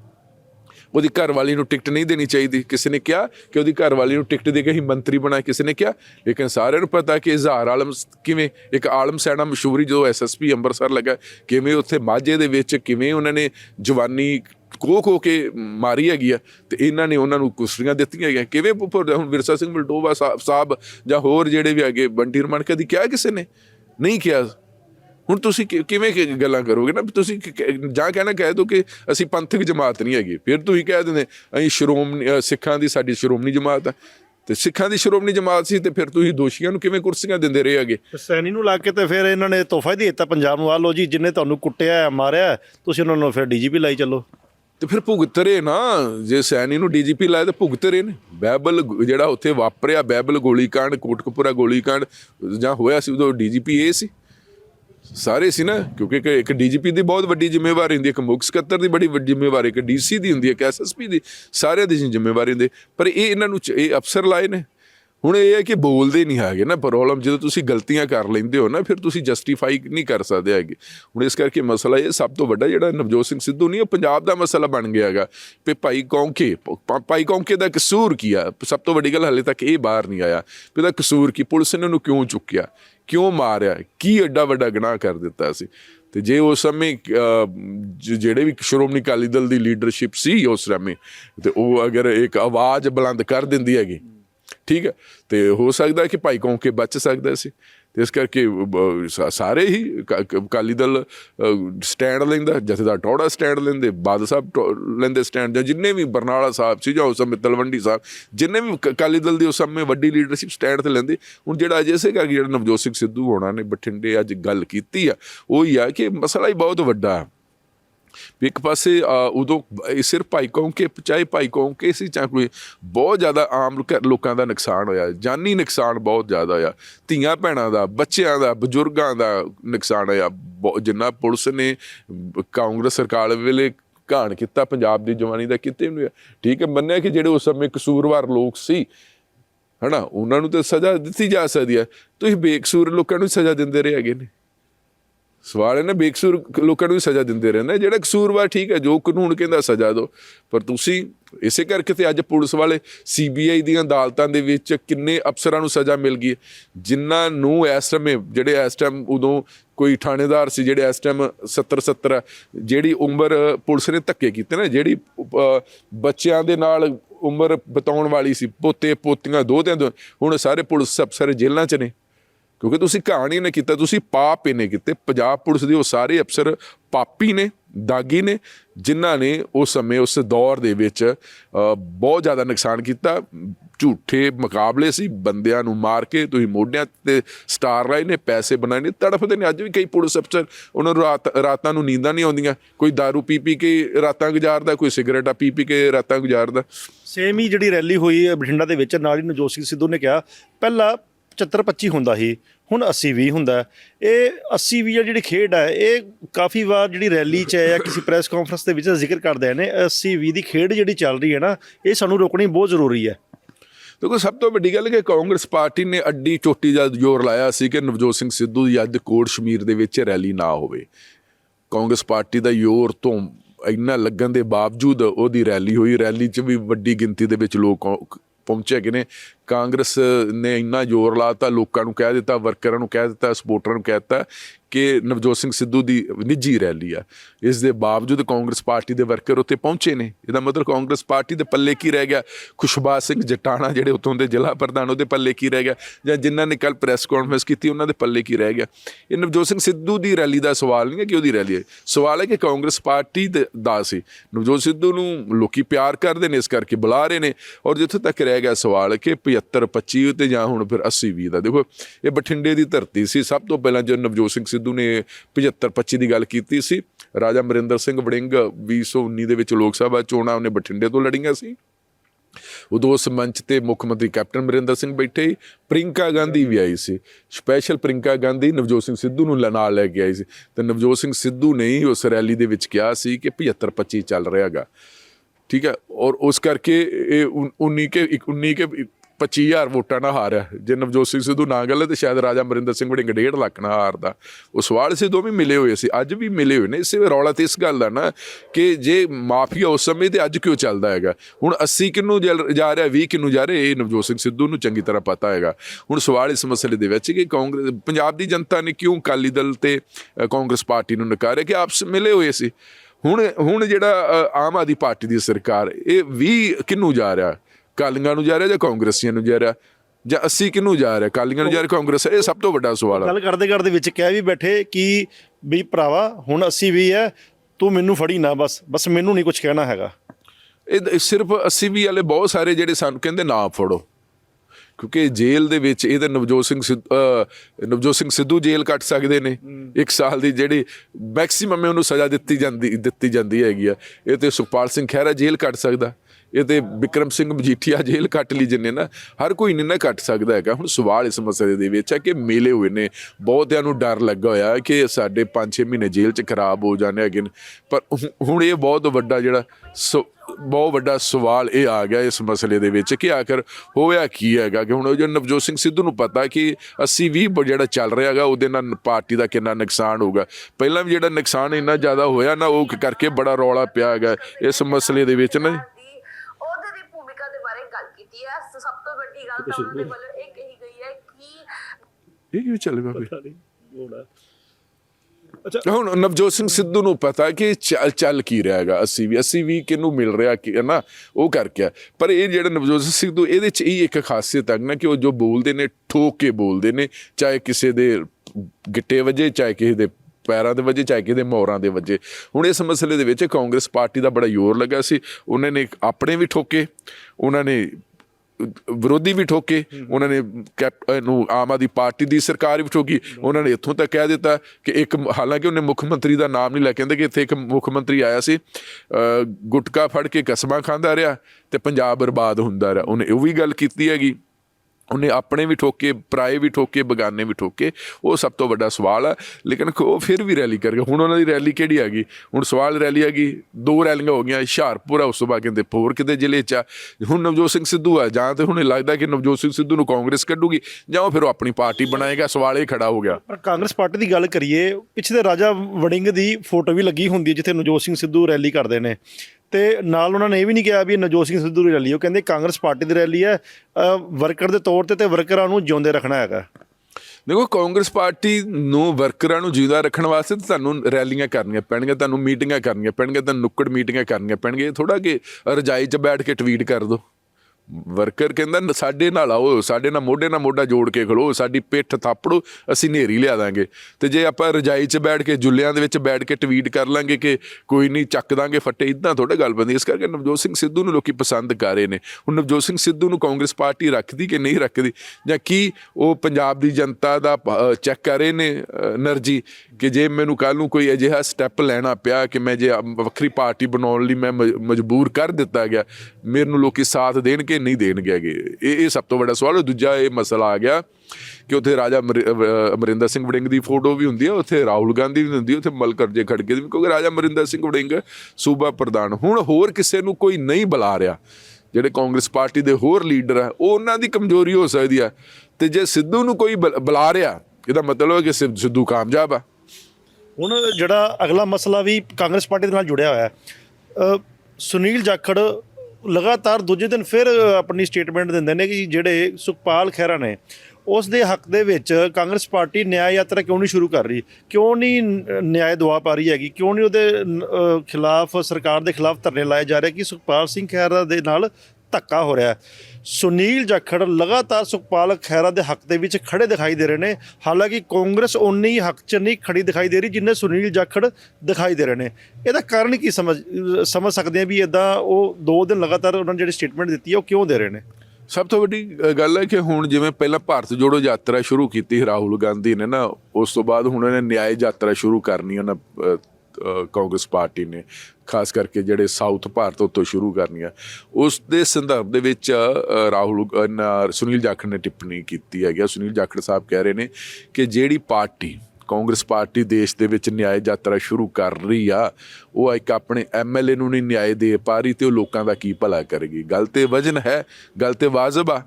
ਉਹਦੀ ਘਰਵਾਲੀ ਨੂੰ ਟਿਕਟ ਨਹੀਂ ਦੇਣੀ ਚਾਹੀਦੀ। ਕਿਸੇ ਨੇ ਕਿਹਾ ਕਿ ਉਹਦੀ ਘਰਵਾਲੀ ਨੂੰ ਟਿਕਟ ਦੇ ਕੇ ਹੀ ਮੰਤਰੀ ਬਣਾਏ, ਕਿਸੇ ਨੇ ਕਿਹਾ। ਲੇਕਿਨ ਸਾਰਿਆਂ ਨੂੰ ਪਤਾ ਕਿ ਇਜ਼ਹਾਰ ਆਲਮ ਕਿਵੇਂ, ਇੱਕ ਆਲਮ ਸੈਣਾ ਮਸ਼ਹੂਰੀ ਜਦੋਂ ਐਸਐਸਪੀ ਅੰਮ੍ਰਿਤਸਰ ਲੱਗਾ, ਕਿਵੇਂ ਉੱਥੇ ਮਾਝੇ ਦੇ ਵਿੱਚ ਕਿਵੇਂ ਉਹਨਾਂ ਨੇ ਜਵਾਨੀ ਖੋ ਖੋ ਕੇ ਮਾਰੀ ਹੈਗੀ ਆ ਤੇ ਇਹਨਾਂ ਨੇ ਉਹਨਾਂ ਨੂੰ ਕੁਸਰੀਆਂ ਦਿੱਤੀਆਂ ਹੈਗੀਆਂ। ਕਿਵੇਂ ਹੁਣ ਵਿਰਸਾ ਸਿੰਘ ਬਲਟੋਵਾ ਸਾਹਿਬ- ਸਾਹਿਬ ਜਾਂ ਹੋਰ ਜਿਹੜੇ ਵੀ ਹੈਗੇ, ਬੰਟੀ ਰਮਨ ਕਦੀ ਕਿਹਾ ਕਿਸੇ ਨੇ? ਨਹੀਂ ਕਿਹਾ। ਹੁਣ ਤੁਸੀਂ ਕਿਵੇਂ ਗੱਲਾਂ ਕਰੋਗੇ ਨਾ? ਤੁਸੀਂ ਜਾਂ ਕਹਿਣਾ ਕਹਿ ਦੋ ਕਿ ਅਸੀਂ ਪੰਥਕ ਜਮਾਤ ਨਹੀਂ ਹੈਗੀ। ਫਿਰ ਤੁਸੀਂ ਕਹਿ ਦਿੰਦੇ ਅਸੀਂ ਸ਼੍ਰੋਮਣੀ ਸਿੱਖਾਂ ਦੀ ਸਾਡੀ ਸ਼੍ਰੋਮਣੀ ਜਮਾਤ ਹੈ ਤੇ ਸਿੱਖਾਂ ਦੀ ਸ਼੍ਰੋਮਣੀ ਜਮਾਤ ਸੀ ਤੇ ਫਿਰ ਤੁਸੀਂ ਦੋਸ਼ੀਆਂ ਨੂੰ ਕਿਵੇਂ ਕੁਰਸੀਆਂ ਦਿੰਦੇ ਰਹੇ ਹੈਗੇ? ਸੈਣੀ ਨੂੰ ਲਾ ਕੇ ਤੇ ਫਿਰ ਇਹਨਾਂ ਨੇ ਤੋਹਫਾ ਹੀ ਦਿੱਤਾ ਪੰਜਾਬ ਨੂੰ। ਆ ਲੋ ਜੀ ਜਿੰਨੇ ਤੁਹਾਨੂੰ ਕੁੱਟਿਆ ਮਾਰਿਆ ਤੁਸੀਂ ਉਹਨਾਂ ਨੂੰ ਫਿਰ ਡੀਜੀਪੀ ਲਾਈ ਚੱਲੋ। ਤੇ ਫਿਰ ਭੁਗਤ ਰਹੇ ਨਾ। ਜੇ ਸੈਣੀ ਨੂੰ ਡੀਜੀਪੀ ਲਾਇਆ ਤਾਂ ਭੁਗਤ ਰਹੇ ਨੇ। ਬੈਬਲ ਜਿਹੜਾ ਉੱਥੇ ਵਾਪਰਿਆ ਬੈਬਲ ਗੋਲੀकांड ਕੋਟਕਪੂਰਾ ਗੋਲੀकांड ਜਾਂ ਹੋਇਆ ਸੀ ਉਦੋਂ ਡੀਜੀਪੀ ਇਹ ਸੀ। ਸਾਰੇ ਸੀ ਨਾ, ਕਿਉਂਕਿ ਇੱਕ- ਇੱਕ ਡੀਜੀਪੀ ਦੀ ਬਹੁਤ ਵੱਡੀ ਜ਼ਿੰਮੇਵਾਰੀ ਹੁੰਦੀ ਹੈ, ਇੱਕ ਮੁੱਖ ਸਕੱਤਰ ਦੀ ਬੜੀ ਵੱਡੀ ਜ਼ਿੰਮੇਵਾਰੀ, ਇੱਕ ਡੀਸੀ ਦੀ ਹੁੰਦੀ ਹੈ, ਇੱਕ ਐਸਐਸਪੀ ਦੀ, ਸਾਰਿਆਂ ਦੀ ਜ਼ਿੰਮੇਵਾਰੀ ਹੁੰਦੀ ਪਰ ਇਹ ਇਹਨਾਂ ਨੂੰ ਚ- ਇਹ ਅਫਸਰ ਲਾਏ ਨੇ। ਹੁਣ ਇਹ ਹੈ ਕਿ ਬੋਲਦੇ ਨਹੀਂ ਹੈਗੇ ਨਾ ਪ੍ਰੋਬਲਮ ਜਦੋਂ ਤੁਸੀਂ ਗਲਤੀਆਂ ਕਰ ਲੈਂਦੇ ਹੋ ਨਾ, ਫਿਰ ਤੁਸੀਂ ਜਸਟੀਫਾਈ ਨਹੀਂ ਕਰ ਸਕਦੇ ਹੈਗੇ। ਹੁਣ ਇਸ ਕਰਕੇ ਮਸਲਾ ਇਹ ਸਭ ਤੋਂ ਵੱਡਾ ਜਿਹੜਾ ਨਵਜੋਤ ਸਿੰਘ ਸਿੱਧੂ ਨਹੀਂ, ਉਹ ਪੰਜਾਬ ਦਾ ਮਸਲਾ ਬਣ ਗਿਆ ਹੈਗਾ। ਵੀ ਭਾਈ ਕੌਂਕੇ ਭਾਈ ਕੌਂਕੇ ਦਾ ਕਸੂਰ ਕੀ ਆ? ਸਭ ਤੋਂ ਵੱਡੀ ਗੱਲ ਹਲੇ ਤੱਕ ਇਹ ਬਾਹਰ ਨਹੀਂ ਆਇਆ ਵੀ ਇਹਦਾ ਕਸੂਰ ਕੀ, ਪੁਲਿਸ ਨੇ ਉਹਨੂੰ ਕਿਉਂ ਚੁੱਕਿਆ? ਕਿਉਂ ਮਾਰਿਆ? ਕੀ ਐਡਾ ਵੱਡਾ ਗੁਨਾਹ ਕਰ ਦਿੱਤਾ ਸੀ? ਤੇ ਜੇ ਉਸ ਸਮੇਂ ਅਹ, ਜਿਹੜੇ ਵੀ ਸ਼੍ਰੋਮਣੀ ਅਕਾਲੀ ਦਲ ਦੀ ਲੀਡਰਸ਼ਿਪ ਸੀ ਉਸ ਸਮੇਂ ਤੇ ਉਹ ਅਗਰ ਇੱਕ ਆਵਾਜ਼ ਬੁਲੰਦ ਕਰ ਦਿੰਦੀ ਹੈਗੀ ਠੀਕ ਹੈ? ਤੇ ਹੋ ਸਕਦਾ ਕਿ ਭਾਈ ਕੌਂਕੇ ਬਚ ਸਕਦਾ ਸੀ। ਇਸ ਕਰਕੇ ਸਾਰੇ ਹੀ ਕ- ਅਕਾਲੀ ਦਲ ਸਟੈਂਡ ਲੈਂਦਾ, ਜਥੇਦਾਰ ਟੌੜਾ ਸਟੈਂਡ ਲੈਂਦੇ, ਬਾਦਲ ਸਾਹਿਬ ਟੌ- ਲੈਂਦੇ ਸਟੈਂਡ, ਜਾਂ ਜਿੰਨੇ ਵੀ ਬਰਨਾਲਾ ਸਾਹਿਬ ਸੀ, ਜਾਂ ਉਸ ਸਮੇਂ ਤਲਵੰਡੀ ਸਾਹਿਬ, ਜਿੰਨੇ ਵੀ ਅਕਾਲੀ ਦਲ ਦੀ ਉਸ ਸਮੇਂ ਵੱਡੀ ਲੀਡਰਸ਼ਿਪ ਸਟੈਂਡ ਤੇ ਲੈਂਦੇ, ਹੁਣ ਜਿਹੜਾ ਅਜੇ ਇਸੇ ਕਰਕੇ ਜਿਹੜਾ ਨਵਜੋਤ ਸਿੰਘ ਸਿੱਧੂ ਹੋਣਾ ਨੇ ਬਠਿੰਡੇ ਅੱਜ ਗੱਲ ਕੀਤੀ ਆ, ਉਹ ਹੀ ਆ ਕਿ ਮਸਲਾ ਹੀ ਬਹੁਤ ਵੱਡਾ ਹੈ ਵੀ ਇੱਕ ਪਾਸੇ ਉਦੋਂ ਸਿਰਫ ਭਾਈ ਕੌਂਕੇ ਚਾਹੇ ਭਾਈ ਕੌਂਕੇ ਸੀ ਚਾਹੇ ਕੋਈ, ਬਹੁਤ ਜ਼ਿਆਦਾ ਆਮ ਲੋਕਾਂ- ਲੋਕਾਂ ਦਾ ਨੁਕਸਾਨ ਹੋਇਆ, ਜਾਨੀ ਨੁਕਸਾਨ ਬਹੁਤ ਜ਼ਿਆਦਾ ਹੋਇਆ। ਧੀਆਂ ਭੈਣਾਂ ਦਾ, ਬੱਚਿਆਂ ਦਾ, ਬਜ਼ੁਰਗਾਂ ਦਾ ਨੁਕਸਾਨ ਹੋਇਆ। ਬਹੁਤ- ਜਿੰਨਾ ਪੁਲਿਸ ਨੇ, ਕਾਂਗਰਸ ਸਰਕਾਰ ਵੇਲੇ ਘਾਣ ਕੀਤਾ, ਪੰਜਾਬ ਦੀ ਜਵਾਨੀ ਦਾ ਕਿਤੇ ਨਹੀਂ ਹੋਇਆ। ਠੀਕ ਹੈ, ਮੰਨਿਆ ਕਿ ਜਿਹੜੇ ਉਸ ਸਮੇਂ ਕਸੂਰਵਾਰ ਲੋਕ ਸੀ, ਹਨਾ, ਉਹਨਾਂ ਨੂੰ ਤਾਂ ਸਜ਼ਾ ਦਿੱਤੀ ਜਾ ਸਕਦੀ ਹੈ। ਤੁਸੀਂ ਬੇਕਸੂਰ ਲੋਕਾਂ ਨੂੰ ਸਜ਼ਾ ਦਿੰਦੇ ਰਹੇ ਹੈਗੇ ਨੇ। ਸਵਾਲ ਇਹ ਨਾ ਬੇਕਸੂਰ ਲੋਕਾਂ ਨੂੰ ਵੀ ਸਜ਼ਾ ਦਿੰਦੇ ਰਹਿੰਦੇ ਜਿਹੜਾ ਕਸੂਰਵਾਰ ਠੀਕ ਹੈ, ਜੋ ਕਾਨੂੰਨ ਕਹਿੰਦਾ ਸਜ਼ਾ ਦਿਓ। ਪਰ ਤੁਸੀਂ ਇਸੇ ਕਰਕੇ ਤੇ ਅੱਜ ਪੁਲਿਸ ਵਾਲੇ ਸੀਬੀਆਈ ਦੀਆਂ ਅਦਾਲਤਾਂ ਦੇ ਵਿੱਚ ਕਿੰਨੇ ਅਫਸਰਾਂ ਨੂੰ ਸਜ਼ਾ ਮਿਲ ਗਈ ਜਿਨ੍ਹਾਂ ਨੂੰ ਇਸ ਸਮੇਂ, ਜਿਹੜੇ ਇਸ ਟਾਈਮ ਉਦੋਂ ਕੋਈ ਥਾਣੇਦਾਰ ਸੀ, ਜਿਹੜੇ ਇਸ ਟਾਈਮ 70 70 ਜਿਹੜੀ ਉਮਰ ਪੁਲਿਸ ਨੇ ਧੱਕੇ ਕੀਤੇ ਨਾ, ਜਿਹੜੀ ਬੱਚਿਆਂ ਦੇ ਨਾਲ ਉਮਰ ਬਤਾਉਣ ਵਾਲੀ ਸੀ, ਪੋਤੇ, ਪੋਤੀਆਂ ਦੋਹਤਿਆਂ ਤੋਂ ਹੁਣ ਸਾਰੇ ਪੁਲਿਸ ਅਫਸਰ ਜੇਲ੍ਹਾਂ 'ਚ ਨੇ। ਕਿਉਂਕਿ ਤੁਸੀਂ ਕਹਾਣੀ ਨੇ ਕੀਤਾ, ਤੁਸੀਂ ਪਾਪ ਇਹਨੇ ਕੀਤੇ। ਪੰਜਾਬ ਪੁਲਿਸ ਦੇ ਉਹ ਸਾਰੇ ਅਫਸਰ ਪਾਪੀ ਨੇ, ਦਾਗੀ ਨੇ, ਜਿਨ੍ਹਾਂ ਨੇ ਉਸ ਸਮੇਂ, ਉਸ ਦੌਰ ਦੇ ਵਿੱਚ ਬਹੁਤ ਜ਼ਿਆਦਾ ਨੁਕਸਾਨ ਕੀਤਾ। ਝੂਠੇ ਮੁਕਾਬਲੇ ਸੀ, ਬੰਦਿਆਂ ਨੂੰ ਮਾਰ ਕੇ ਤੁਸੀਂ ਮੋਢਿਆਂ ਤੇ ਸਟਾਰ ਲਾਏ ਨੇ, ਪੈਸੇ ਬਣਾਏ ਨੇ, ਤੜਫਦੇ ਨੇ। ਅੱਜ ਵੀ ਕਈ ਪੁਲਿਸ ਅਫਸਰ ਉਹਨਾਂ ਨੂੰ ਰਾਤ, ਰਾਤਾਂ ਨੂੰ ਨੀਂਦਾਂ ਨਹੀਂ ਆਉਂਦੀਆਂ। ਕੋਈ दारू ਪੀ ਪੀ ਕੇ ਰਾਤਾਂ ਗੁਜ਼ਾਰਦਾ, ਕੋਈ ਸਿਗਰਟਾਂ ਪੀ ਪੀ ਕੇ ਰਾਤਾਂ ਗੁਜ਼ਾਰਦਾ। ਸੇਮ ਹੀ ਜਿਹੜੀ ਰੈਲੀ ਹੋਈ ਹੈ ਬਠਿੰਡਾ ਦੇ ਵਿੱਚ, ਨਾਲ ਹੀ ਨਵਜੋਤ ਸਿੰਘ ਸਿੱਧੂ ਨੇ ਕਿਹਾ, ਪਹਿਲਾਂ 75 25 ਹੁੰਦਾ ਸੀ, ਹੁਣ 80 20 ਹੁੰਦਾ। ਇਹ 80 20 ਜਿਹੜੀ ਖੇਡ ਹੈ ਇਹ ਕਾਫੀ ਵਾਰ ਜਿਹੜੀ ਰੈਲੀ 'ਚ ਹੈ ਜਾਂ ਕਿਸੇ ਪ੍ਰੈਸ ਕਾਨਫਰੰਸ ਦੇ ਵਿੱਚ ਜ਼ਿਕਰ ਕਰਦੇ ਨੇ 80 20 ਦੀ ਖੇਡ ਜਿਹੜੀ ਚੱਲ ਰਹੀ ਹੈ ਨਾ, ਇਹ ਸਾਨੂੰ ਰੋਕਣੀ ਬਹੁਤ ਜ਼ਰੂਰੀ ਹੈ। ਦੇਖੋ, ਸਭ ਤੋਂ ਵੱਡੀ ਗੱਲ ਕਿ ਕਾਂਗਰਸ ਪਾਰਟੀ ਨੇ ਅੱਡੀ ਚੋਟੀ ਦਾ ਜ਼ੋਰ ਲਾਇਆ ਸੀ ਕਿ ਨਵਜੋਤ ਸਿੰਘ ਸਿੱਧੂ ਦੀ ਅੱਜ ਕੋਟ ਸ਼ਮੀਰ ਦੇ ਵਿੱਚ ਰੈਲੀ ਨਾ ਹੋਵੇ। ਕਾਂਗਰਸ ਪਾਰਟੀ ਦਾ ਜ਼ੋਰ ਤੋਂ ਇੰਨਾ ਲੱਗਣ ਦੇ ਬਾਵਜੂਦ ਉਹਦੀ ਰੈਲੀ ਹੋਈ। ਰੈਲੀ 'ਚ ਵੀ ਵੱਡੀ ਗਿਣਤੀ ਦੇ ਵਿੱਚ ਲੋਕ ਪਹੁੰਚੇ ਕਿ ਨੇ। ਕਾਂਗਰਸ ਨੇ ਇੰਨਾ ਜ਼ੋਰ ਲਾਤਾ, ਲੋਕਾਂ ਨੂੰ ਕਹਿ ਦਿੱਤਾ, ਵਰਕਰਾਂ ਨੂੰ ਕਹਿ ਦਿੱਤਾ, ਸਪੋਰਟਰਾਂ ਨੂੰ ਕਹਿ ਦਿੱਤਾ ਕਿ ਨਵਜੋਤ ਸਿੰਘ ਸਿੱਧੂ ਦੀ ਨਿੱਜੀ ਰੈਲੀ ਆ। ਇਸ ਦੇ ਬਾਵਜੂਦ ਕਾਂਗਰਸ ਪਾਰਟੀ ਦੇ ਵਰਕਰ ਉੱਥੇ ਪਹੁੰਚੇ ਨੇ। ਇਹਦਾ ਮਤਲਬ ਕਾਂਗਰਸ ਪਾਰਟੀ ਦੇ ਪੱਲੇ ਕੀ ਰਹਿ ਗਿਆ? ਖੁਸ਼ਬਾਜ਼ ਸਿੰਘ ਜਟਾਣਾ ਜਿਹੜੇ ਉੱਥੋਂ ਦੇ ਜ਼ਿਲ੍ਹਾ ਪ੍ਰਧਾਨ, ਉਹਦੇ ਪੱਲੇ ਕੀ ਰਹਿ ਗਿਆ? ਜਾਂ ਜਿਨ੍ਹਾਂ ਨੇ ਕੱਲ ਪ੍ਰੈਸ ਕਾਨਫਰੰਸ ਕੀਤੀ, ਉਹਨਾਂ ਦੇ ਪੱਲੇ ਕੀ ਰਹਿ ਗਿਆ? ਇਹ ਨਵਜੋਤ ਸਿੰਘ ਸਿੱਧੂ ਦੀ ਰੈਲੀ ਦਾ ਸਵਾਲ ਨਹੀਂ ਹੈ ਕਿ ਉਹਦੀ ਰੈਲੀ ਹੈ। ਸਵਾਲ ਹੈ ਕਿ ਕਾਂਗਰਸ ਪਾਰਟੀ ਦੇ- ਦਾ ਸੀ। ਨਵਜੋਤ ਸਿੱਧੂ ਨੂੰ ਲੋਕੀ ਪਿਆਰ ਕਰਦੇ ਨੇ, ਇਸ ਕਰਕੇ ਬੁਲਾ ਰਹੇ ਨੇ। ਔਰ ਜਿੱਥੇ ਤੱਕ ਰਹਿ ਗਿਆ ਸਵਾਲ ਕਿ 75 25 ਤੇ ਜਾਂ ਹੁਣ ਫਿਰ 80 20 ਦਾ। ਦੇਖੋ ਇਹ ਬਠਿੰਡੇ ਦੀ ਧਰਤੀ ਸੀ। ਸਭ ਤੋਂ ਪਹਿਲਾਂ ਜਦੋਂ ਨਵਜੋਤ ਸਿੰਘ ਸਿੱਧੂ ਨੇ 75 25 ਦੀ ਗੱਲ ਕੀਤੀ ਸੀ ਰਾਜਾ ਮਰਿੰਦਰ ਸਿੰਘ ਵੜਿੰਗ 2019 ਦੇ ਵਿੱਚ ਲੋਕ ਸਭਾ ਚੋਣਾਂ ਉਹਨੇ ਬਠਿੰਡੇ ਤੋਂ ਲੜੀਆਂ ਸੀ। ਉਦੋਂ ਉਸ ਮੰਚ ਤੇ ਮੁੱਖ ਮੰਤਰੀ ਕੈਪਟਨ ਅਮਰਿੰਦਰ ਸਿੰਘ ਬੈਠੇ ਸੀ, ਪ੍ਰਿੰਕਾ ਗਾਂਧੀ ਵੀ ਆਈ ਸੀ। ਸਪੈਸ਼ਲ ਪ੍ਰਿੰਕਾ ਗਾਂਧੀ ਨਵਜੋਤ ਸਿੰਘ ਸਿੱਧੂ ਨੂੰ ਲ- ਨਾਲ ਲੈ ਕੇ ਆਈ ਸੀ। ਤੇ ਨਵਜੋਤ ਸਿੰਘ ਸਿੱਧੂ ਨੇ ਹੀ ਉਸ ਰੈਲੀ ਦੇ ਵਿੱਚ ਕਿਹਾ ਸੀ ਕਿ 75 25 ਚੱਲ ਰਿਹਾਗਾ। ਠੀਕ ਹੈ? ਔਰ ਉਸ ਕਰਕੇ ਇਹ ਉਨ- 19 ਕੇ ਇੱਕ 19 ਕੇ 25000 ਵੋਟਾਂ ਨਾਲ ਹਾਰਿਆ। ਜੇ ਨਵਜੋਤ ਸਿੰਘ ਸਿੱਧੂ ਨਾ ਗੱਲ ਤੇ ਸ਼ਾਇਦ ਰਾਜਾ ਅਮਰਿੰਦਰ ਸਿੰਘ ਵੜਿੰਗ 1.5 ਲੱਖ ਨਾਲ ਹਾਰਦਾ ਉਹ ਸਵਾਲ ਸੀ ਦੋਵੇਂ ਮਿਲੇ ਹੋਏ ਸੀ, ਅੱਜ ਵੀ ਮਿਲੇ ਹੋਏ ਨੇ। ਇਸੇ ਰੌਲਾ ਤੇ ਇਸ ਗੱਲ ਦਾ ਨਾ ਕਿ ਜੇ ਮਾਫੀਆ ਉਸ ਸਮੇਂ ਤੇ ਅੱਜ ਕਿਉਂ ਚੱਲਦਾ ਹੈਗਾ? ਹੁਣ 80 ਕਿੰਨੂੰ ਜਲ- ਜਾ ਰਿਹਾ 20 ਕਿੰਨੂੰ ਜਾ ਰਿਹਾ, ਇਹ ਨਵਜੋਤ ਸਿੰਘ ਸਿੱਧੂ ਨੂੰ ਚੰਗੀ ਤਰ੍ਹਾਂ ਪਤਾ ਹੈਗਾ। ਹੁਣ ਸਵਾਲ ਇਸ ਮਸਲੇ ਦੇ ਵਿੱਚ ਕਿ ਕਾਂਗਰਸ, ਪੰਜਾਬ ਦੀ ਜਨਤਾ ਨੇ ਕਿਉਂ ਅਕਾਲੀ ਦਲ ਤੇ ਕਾਂਗਰਸ ਪਾਰਟੀ ਨੂੰ ਨਕਾਰਿਆ ਕਿ ਆਪਸ ਮਿਲੇ ਹੋਏ ਸੀ? ਹੁਣ ਹੁਣ ਜਿਹੜਾ ਆਮ ਆਦਮੀ ਪਾਰਟੀ ਦੀ ਸਰਕਾਰ, ਇਹ 20 ਕਿੰਨੂੰ ਜਾ ਰਿਹਾ? ਕਾਲੀਆਂ ਨੂੰ ਜਾ ਰਿਹਾ ਜਾਂ ਕਾਂਗਰਸੀਆਂ ਨੂੰ ਜਾ ਰਿਹਾ? ਜਾਂ 80 ਕਿੰਨੂੰ ਜਾ ਰਿਹਾ? ਕਾਲੀਆਂ ਨੂੰ ਜਾ ਰਿਹਾ ਕਾਂਗਰਸ? ਇਹ ਸਭ ਤੋਂ ਵੱਡਾ ਸਵਾਲ ਹੈ ਗੱਲ ਕਰਦੇ ਕਰਦੇ ਵਿੱਚ ਕਹਿ ਵੀ ਬੈਠੇ ਕਿ ਵੀ ਭਰਾਵਾ ਹੁਣ 80 ਵੀ ਹੈ ਤੂੰ ਮੈਨੂੰ ਫੜੀ ਨਾ ਬਸ ਬਸ ਮੈਨੂੰ ਨਹੀਂ ਕੁਝ ਕਹਿਣਾ ਹੈਗਾ। ਇਹ ਸਿਰਫ 80 ਵੀ ਵਾਲੇ ਬਹੁਤ ਸਾਰੇ ਜਿਹੜੇ ਸਾਨੂੰ ਕਹਿੰਦੇ ਨਾ ਫੜੋ। ਕਿਉਂਕਿ ਜੇਲ੍ਹ ਦੇ ਵਿੱਚ ਇਹ ਤਾਂ ਨਵਜੋਤ ਸਿੰਘ ਸਿੱਧ- ਅਹ ਨਵਜੋਤ ਸਿੰਘ ਸਿੱਧੂ ਜੇਲ੍ਹ ਕੱਟ ਸਕਦੇ ਨੇ। ਇੱਕ ਸਾਲ ਦੀ ਜਿਹੜੀ ਮੈਕਸਿਮਮ ਉਹਨੂੰ ਸਜ਼ਾ ਦਿੱਤੀ ਜਾਂਦੀ ਦਿੱਤੀ ਜਾਂਦੀ ਹੈਗੀ ਆ। ਇਹ ਤੇ ਸੁਖਪਾਲ ਸਿੰਘ ਖਹਿਰਾ ਜੇਲ੍ਹ ਕੱਟ ਸਕਦਾ। ਇਹ ਤੇ ਵਿਕਰਮ ਸਿੰਘ ਮਜੀਠੀਆ ਜੇਲ੍ਹ ਕੱਟ ਲਈ ਜਿੰਨੇ ਨਾ, ਹਰ ਕੋਈ ਨਹੀਂ ਨਾ ਕੱਟ ਸਕਦਾ ਹੈਗਾ। ਹੁਣ ਸਵਾਲ ਇਸ ਮਸਲੇ ਦੇ ਵਿੱਚ ਹੈ ਕਿ ਮੇਲੇ ਹੋਏ ਨੇ, ਬਹੁਤਿਆਂ ਨੂੰ ਡਰ ਲੱਗਾ ਹੋਇਆ ਹੈ ਕਿ ਸਾਡੇ 5-6 ਮਹੀਨੇ ਜੇਲ੍ਹ 'ਚ ਖਰਾਬ ਹੋ ਜਾਣੇ ਹੈਗੇ ਨੇ। ਪਰ ਹੁ- ਹੁਣ ਇਹ ਬਹੁਤ ਵੱਡਾ ਜਿਹੜਾ ਸ- ਬਹੁਤ ਵੱਡਾ ਸਵਾਲ ਇਹ ਆ ਗਿਆ ਇਸ ਮਸਲੇ ਦੇ ਵਿੱਚ ਕਿ ਆਖਰ ਹੋਇਆ ਕੀ ਹੈਗਾ? ਕਿ ਹੁਣ ਉਹ ਜੋ ਨਵਜੋਤ ਸਿੰਘ ਸਿੱਧੂ ਨੂੰ ਪਤਾ ਕਿ 80 20 ਜਿਹੜਾ ਚੱਲ ਰਿਹਾ ਹੈਗਾ, ਉਹਦੇ ਨਾਲ ਪਾਰਟੀ ਦਾ ਕਿੰਨਾ ਨੁਕਸਾਨ ਹੋਊਗਾ। ਪਹਿਲਾਂ ਵੀ ਜਿਹੜਾ ਨੁਕਸਾਨ ਇੰਨਾ ਜ਼ਿਆਦਾ ਹੋਇਆ ਨਾ, ਉਹ ਕਰਕੇ ਬੜਾ ਰੌਲਾ ਪਿਆ ਹੈਗਾ ਇਸ ਮਸਲੇ ਦੇ ਵਿੱਚ ਨਾ ਦੀ ਉਹਦੇ ਦੀ ਭੂਮਿਕਾ ਦੇ ਬਾਰੇ ਗੱਲ ਕੀਤੀ ਹੈ ਸ- ਸਭ ਗੱਲ ਤਾਂ ਉਹਨਾਂ ਦੇ ਵੱਲੋਂ ਇਹ ਕਹੀ ਗਈ ਹੈ ਕਿ ਇਹ ਕਿਵੇਂ ਚੱਲੇਗਾ ਕੋਈ ਅੱਛਾ। ਹੁਣ ਨਵਜੋਤ ਸਿੰਘ ਸਿੱਧੂ ਨੂੰ ਪਤਾ ਕਿ ਚੱਲ ਚੱਲ ਕੀ ਰਿਹਾ ਹੈਗਾ 80 ਵੀ 80 ਵੀ ਕਿਹਨੂੰ ਮਿਲ ਰਿਹਾ ਕਿ ਹੈ ਨਾ ਉਹ ਕਰਕੇ ਆ। ਪਰ ਇਹ ਜਿਹੜਾ ਨਵਜੋਤ ਸਿੰਘ ਸਿੱਧੂ ਇਹਦੇ ਚ ਇਹ ਇੱਕ ਖਾਸੀਅਤ ਹੈ ਨਾ ਕਿ ਉਹ ਜੋ ਬੋਲਦੇ ਨੇ ਠੋਕ ਕੇ ਬੋਲਦੇ ਨੇ ਚਾਹੇ ਕਿਸੇ ਦੇ ਗਿੱਟੇ ਵਜੇ ਚਾਹੇ ਕਿਸੇ ਦੇ ਪੈਰਾਂ ਦੇ ਵਜੇ ਚਾਹੇ ਕਿਸੇ ਦੇ ਮੋਹਰਾਂ ਦੇ ਵਜੇ। ਹੁਣ ਇਸ ਮਸਲੇ ਦੇ ਵਿੱਚ ਕਾਂਗਰਸ ਪਾਰਟੀ ਦਾ ਬੜਾ ਜ਼ੋਰ ਲੱਗਾ ਸੀ। ਉਹਨਾਂ ਨੇ ਆਪਣੇ ਵੀ ਠੋਕੇ ਉਹਨਾਂ ਨੇ ਵਿਰੋਧੀ ਵੀ ਠੋਕੇ ਉਹਨਾਂ ਨੇ ਨੂੰ ਆਮ ਆਦਮੀ ਪਾਰਟੀ ਦੀ ਸਰਕਾਰ ਵੀ ਠੋਕੀ। ਉਹਨਾਂ ਨੇ ਇੱਥੋਂ ਤੱਕ ਕਹਿ ਦਿੱਤਾ ਕਿ ਇੱਕ ਹਾਲਾਂਕਿ ਉਹਨੇ ਮੁੱਖ ਮੰਤਰੀ ਦਾ ਨਾਮ ਨਹੀਂ ਲੈ ਕਹਿੰਦੇ ਕਿ ਇੱਥੇ ਇੱਕ ਮੁੱਖ ਮੰਤਰੀ ਆਇਆ ਸੀ ਗੁਟਕਾ ਫੜ ਕੇ ਕਸਮਾਂ ਖਾਂਦਾ ਰਿਹਾ ਤੇ ਪੰਜਾਬ ਬਰਬਾਦ ਹੁੰਦਾ ਰਿਹਾ। ਉਹਨੇ ਉਹ ਵੀ ਗੱਲ ਕੀਤੀ ਹੈਗੀ। ਉਹਨੇ ਆਪਣੇ ਵੀ ਠੋਕੇ, ਪਰਾਏ ਵੀ ਠੋਕੇ, ਬਗਾਨੇ ਵੀ ਠੋਕੇ, ਉਹ ਸਭ ਤੋਂ ਵੱਡਾ ਸਵਾਲ ਹੈ ਲੇਕਿਨ ਉਹ ਫਿਰ ਵੀ ਰੈਲੀ ਕਰ ਗਏ ਹੁਣ ਉਹਨਾਂ ਦੀ ਰੈਲੀ ਕਿਹੜੀ ਹੈਗੀ ਹੁਣ ਸਵਾਲ ਰੈਲੀ ਆ ਗਈ, ਦੋ ਰੈਲੀਆਂ ਹੋ ਗਈਆਂ, ਹੁਸ਼ਿਆਰਪੁਰ ਆ, ਉਸ ਤੋਂ ਬਾਅਦ ਕਹਿੰਦੇ ਹੋਰ ਕਿਤੇ ਜ਼ਿਲ੍ਹੇ 'ਚ ਆ। ਹੁਣ ਨਵਜੋਤ ਸਿੰਘ ਸਿੱਧੂ ਆ, ਜਾਂ ਤੇ ਹੁਣ ਇਹ ਲੱਗਦਾ ਕਿ ਨਵਜੋਤ ਸਿੰਘ ਸਿੱਧੂ ਨੂੰ ਕਾਂਗਰਸ ਕੱਢੂਗੀ, ਜਾਂ ਉਹ ਫਿਰ ਉਹ ਆਪਣੀ ਪਾਰਟੀ ਬਣਾਏਗਾ, ਸਵਾਲ ਇਹ ਖੜਾ ਹੋ ਗਿਆ। ਪਰ ਕਾਂਗਰਸ ਪਾਰਟੀ ਦੀ ਗੱਲ ਕਰੀਏ, ਪਿੱਛੇ ਰਾਜਾ ਵੜਿੰਗ ਦੀ ਫੋਟੋ ਵੀ ਲੱਗੀ ਹੁੰਦੀ ਹੈ, ਜਿੱਥੇ ਨਵਜੋਤ ਸਿੰਘ ਸਿੱਧੂ ਰੈਲੀ ਕਰਦੇ ਨੇ। ਤੇ ਨਾਲ ਉਹਨਾਂ ਨੇ ਇਹ ਵੀ ਨਹੀਂ ਕਿਹਾ ਵੀ ਨਵਜੋਤ ਸਿੰਘ ਸਿੱਧੂ ਦੀ ਰੈਲੀ, ਉਹ ਕਹਿੰਦੇ ਕਾਂਗਰਸ ਪਾਰਟੀ ਦੀ ਰੈਲੀ ਹੈ ਵਰਕਰ ਦੇ ਤੌਰ ਤੇ ਤੇ ਵਰਕਰਾਂ ਨੂੰ ਜਿਉਂਦੇ ਰੱਖਣਾ ਹੈਗਾ। ਦੇਖੋ, ਕਾਂਗਰਸ ਪਾਰਟੀ ਨੂੰ ਵਰਕਰਾਂ ਨੂੰ ਜਿਉਂਦਾ ਰੱਖਣ ਵਾਸਤੇ ਤਾਂ ਤੁਹਾਨੂੰ ਰੈਲੀਆਂ ਕਰਨੀਆਂ ਪੈਣਗੀਆਂ, ਤੁਹਾਨੂੰ ਮੀਟਿੰਗਾਂ ਕਰਨੀਆਂ ਪੈਣਗੀਆਂ, ਤੁਹਾਨੂੰ ਨੁੱਕੜ ਮੀਟਿੰਗਾਂ ਕਰਨੀਆਂ ਪੈਣਗੀਆਂ। ਥੋੜਾ ਕਿ ਰਜਾਈ 'ਚ ਬੈਠ ਕੇ ਟਵੀਟ ਕਰ ਦੋ ਵਰਕਰ ਕਹਿੰਦਾ ਸਾਡੇ ਨਾਲ ਆਓ, ਸਾਡੇ ਨਾਲ ਮੋਢੇ ਨਾਲ ਮੋਢਾ ਜੋੜ ਕੇ ਖਲੋ, ਸਾਡੀ ਪਿੱਠ ਥਾਪੜੋ, ਅਸੀਂ ਨੇਰੀ ਲਿਆ ਦਾਂਗੇ। ਤੇ ਜੇ ਆਪਾਂ ਰਜਾਈ 'ਚ ਬੈਠ ਕੇ, ਜੁੱਲਿਆਂ ਦੇ ਵਿੱਚ ਬੈਠ ਕੇ ਟਵੀਟ ਕਰ ਲਾਂਗੇ ਕਿ ਕੋਈ ਨਹੀਂ, ਚੱਕ ਦਾਂਗੇ ਫੱਟੇ ਇਦਾਂ ਥੋੜਾ ਗੱਲ ਬੰਦੀ ਇਸ ਕਰਕੇ ਨਵਜੋਤ ਸਿੰਘ ਸਿੱਧੂ ਨੂੰ ਲੋਕੀ ਪਸੰਦ ਕਰ ਰਹੇ ਨੇ। ਹੁਣ ਨਵਜੋਤ ਸਿੰਘ ਸਿੱਧੂ ਨੂੰ ਕਾਂਗਰਸ ਪਾਰਟੀ ਰੱਖਦੀ ਕਿ ਨਹੀਂ ਰੱਖਦੀ? ਜਾਂ ਕੀ ਉਹ ਪੰਜਾਬ ਦੀ ਜਨਤਾ ਦਾ ਚੈੱਕ ਕਰ ਰਹੇ ਨੇ એનર્ਜੀ? ਕਿ ਜੇ ਮੈਨੂੰ ਕੱਲ ਨੂੰ ਕੋਈ ਅਜਿਹਾ ਸਟੈਪ ਲੈਣਾ ਪਿਆ ਕਿ ਮੈਂ ਜੇ ਵੱਖਰੀ ਪਾਰਟੀ ਬਣਾਉਣ ਲਈ ਮੈਂ ਮਜਬੂਰ ਕਰ ਦਿੱਤਾ ਗਿਆ ਮੇਰੇ ਨੂੰ ਲੋਕੀ ਸਾਥ ਦੇਣਗੇ? ਨਹੀਂ ਦੇਣਗੇ ਹੈਗੇ। ਇਹ ਇਹ ਸਭ ਤੋਂ ਵੱਡਾ ਸਵਾਲ। ਹੈ ਦੂਜਾ ਇਹ ਮਸਲਾ ਆ ਗਿਆ ਕਿ ਉੱਥੇ ਰਾਜਾ ਅਮਰਿੰਦਰ ਸਿੰਘ ਵੜਿੰਗ ਦੀ ਫੋਟੋ ਵੀ ਹੁੰਦੀ ਹੈ, ਉੱਥੇ ਰਾਹੁਲ ਗਾਂਧੀ ਵੀ ਹੁੰਦੀ ਹੈ, ਉੱਥੇ ਮਲਕਰਜੇ ਖੜਗੇ ਦੀ ਕਿਉਂਕਿ ਰਾਜਾ ਅਮਰਿੰਦਰ ਸਿੰਘ ਵੜਿੰਗ ਸੂਬਾ ਪ੍ਰਧਾਨ। ਹੁਣ ਹੋਰ ਕਿਸੇ ਨੂੰ ਕੋਈ ਨਹੀਂ ਬੁਲਾ ਰਿਹਾ। ਜਿਹੜੇ ਕਾਂਗਰਸ ਪਾਰਟੀ ਦੇ ਹੋਰ ਲੀਡਰ ਆ ਉਹ ਉਹਨਾਂ ਦੀ ਕਮਜ਼ੋਰੀ ਹੋ ਸਕਦੀ ਆ ਤੇ ਜੇ ਸਿੱਧੂ ਨੂੰ ਕੋਈ ਬੁਲਾ ਰਿਹਾ, ਇਹਦਾ ਮਤਲਬ ਹੈ ਕਿ ਸਿੱਧੂ ਕਾਮਯਾਬ ਆ। ਹੁਣ ਜਿਹੜਾ ਅਗਲਾ ਮਸਲਾ ਵੀ ਕਾਂਗਰਸ ਪਾਰਟੀ ਦੇ ਨਾਲ ਜੁੜਿਆ ਹੋਇਆ ਹੈ। ਸੁਨੀਲ ਜਾਖੜ ਲਗਾਤਾਰ ਦੂਜੇ ਦਿਨ ਫਿਰ ਆਪਣੀ ਸਟੇਟਮੈਂਟ ਦਿੰਦੇ ਨੇ ਕਿ ਜਿਹੜੇ ਸੁਖਪਾਲ ਖਹਿਰਾ ਨੇ, ਉਸ ਦੇ ਹੱਕ ਦੇ ਵਿੱਚ ਕਾਂਗਰਸ ਪਾਰਟੀ ਨਿਆਂ ਯਾਤਰਾ ਕਿਉਂ ਨਹੀਂ ਸ਼ੁਰੂ ਕਰ ਰਹੀ? ਕਿਉਂ ਨਹੀਂ ਨ- ਨਿਆਂ ਦਵਾ ਪਾ ਰਹੀ ਹੈਗੀ? ਕਿਉਂ ਨਹੀਂ ਉਹਦੇ ਖਿਲਾਫ, ਸਰਕਾਰ ਦੇ ਖਿਲਾਫ ਧਰਨੇ ਲਾਏ ਜਾ ਰਹੇ ਕਿ ਸੁਖਪਾਲ ਸਿੰਘ ਖਹਿਰਾ ਦੇ ਨਾਲ ਧੱਕਾ ਹੋ ਰਿਹਾ? ਹੈ ਸੁਨੀਲ ਜਾਖੜ ਲਗਾਤਾਰ ਸੁਖਪਾਲ ਖਹਿਰਾ ਦੇ ਹੱਕ ਦੇ ਵਿੱਚ ਖੜੇ ਦਿਖਾਈ ਦੇ ਰਹੇ ਨੇ। ਹਾਲਾਂਕਿ ਕਾਂਗਰਸ ਉਨੀ ਹੀ ਹੱਕ 'ਚ ਨਹੀਂ ਖੜੀ ਦਿਖਾਈ ਦੇ ਰਹੀ ਜਿੰਨੇ ਸੁਨੀਲ ਜਾਖੜ ਦਿਖਾਈ ਦੇ ਰਹੇ ਨੇ। ਇਹਦਾ ਕਾਰਨ ਕੀ ਸਮਝ ਸਮਝ ਸਕਦੇ ਆ ਵੀ ਇਦਾਂ ਉਹ ਦੋ ਦਿਨ ਲਗਾਤਾਰ ਉਹਨਾਂ ਨੇ ਜਿਹੜੀ ਸਟੇਟਮੈਂਟ ਦਿੱਤੀ ਹੈ ਉਹ ਕਿਉਂ ਦੇ ਰਹੇ ਨੇ? ਸਭ ਤੋਂ ਵੱਡੀ ਗੱਲ ਹੈ ਕਿ ਹੁਣ ਜਿਵੇਂ ਪਹਿਲਾਂ ਭਾਰਤ ਜੋੜੋ ਯਾਤਰਾ ਸ਼ੁਰੂ ਕੀਤੀ ਸੀ ਰਾਹੁਲ ਗਾਂਧੀ ਨੇ ਨਾ, ਉਸ ਤੋਂ ਬਾਅਦ ਹੁਣ ਇਹਨੇ ਨਿਆਂ ਯਾਤਰਾ ਸ਼ੁਰੂ ਕਰਨੀ ਉਹਨਾਂ ਕਾਂਗਰਸ ਪਾਰਟੀ ਨੇ, ਖਾਸ ਕਰਕੇ ਜਿਹੜੇ ਸਾਊਥ ਭਾਰਤ ਉੱਤੋਂ ਸ਼ੁਰੂ ਕਰਨੀਆਂ। ਉਸ ਦੇ ਸੰਦਰਭ ਦੇ ਵਿੱਚ ਰਾਹੁਲ ਸੁਨੀਲ ਜਾਖੜ ਨੇ ਟਿੱਪਣੀ ਕੀਤੀ ਹੈਗੀ ਆ। ਸੁਨੀਲ ਜਾਖੜ ਸਾਹਿਬ ਕਹਿ ਰਹੇ ਨੇ ਕਿ ਜਿਹੜੀ ਪਾਰਟੀ, ਕਾਂਗਰਸ ਪਾਰਟੀ ਦੇਸ਼ ਦੇ ਵਿੱਚ ਨਿਆਂ ਯਾਤਰਾ ਸ਼ੁਰੂ ਕਰ ਰਹੀ ਆ, ਉਹ ਇੱਕ ਆਪਣੇ ਐਮਐਲਏ ਨੂੰ ਨਹੀਂ ਨਿਆਂ ਦੇ ਪਾ ਰਹੀ ਤੇ ਉਹ ਲੋਕਾਂ ਦਾ ਕੀ ਭਲਾ ਕਰੇਗੀ। ਗੱਲ ਤੇ ਵਜਨ ਹੈ, ਗੱਲ ਤੇ ਵਾਜਬ ਆ।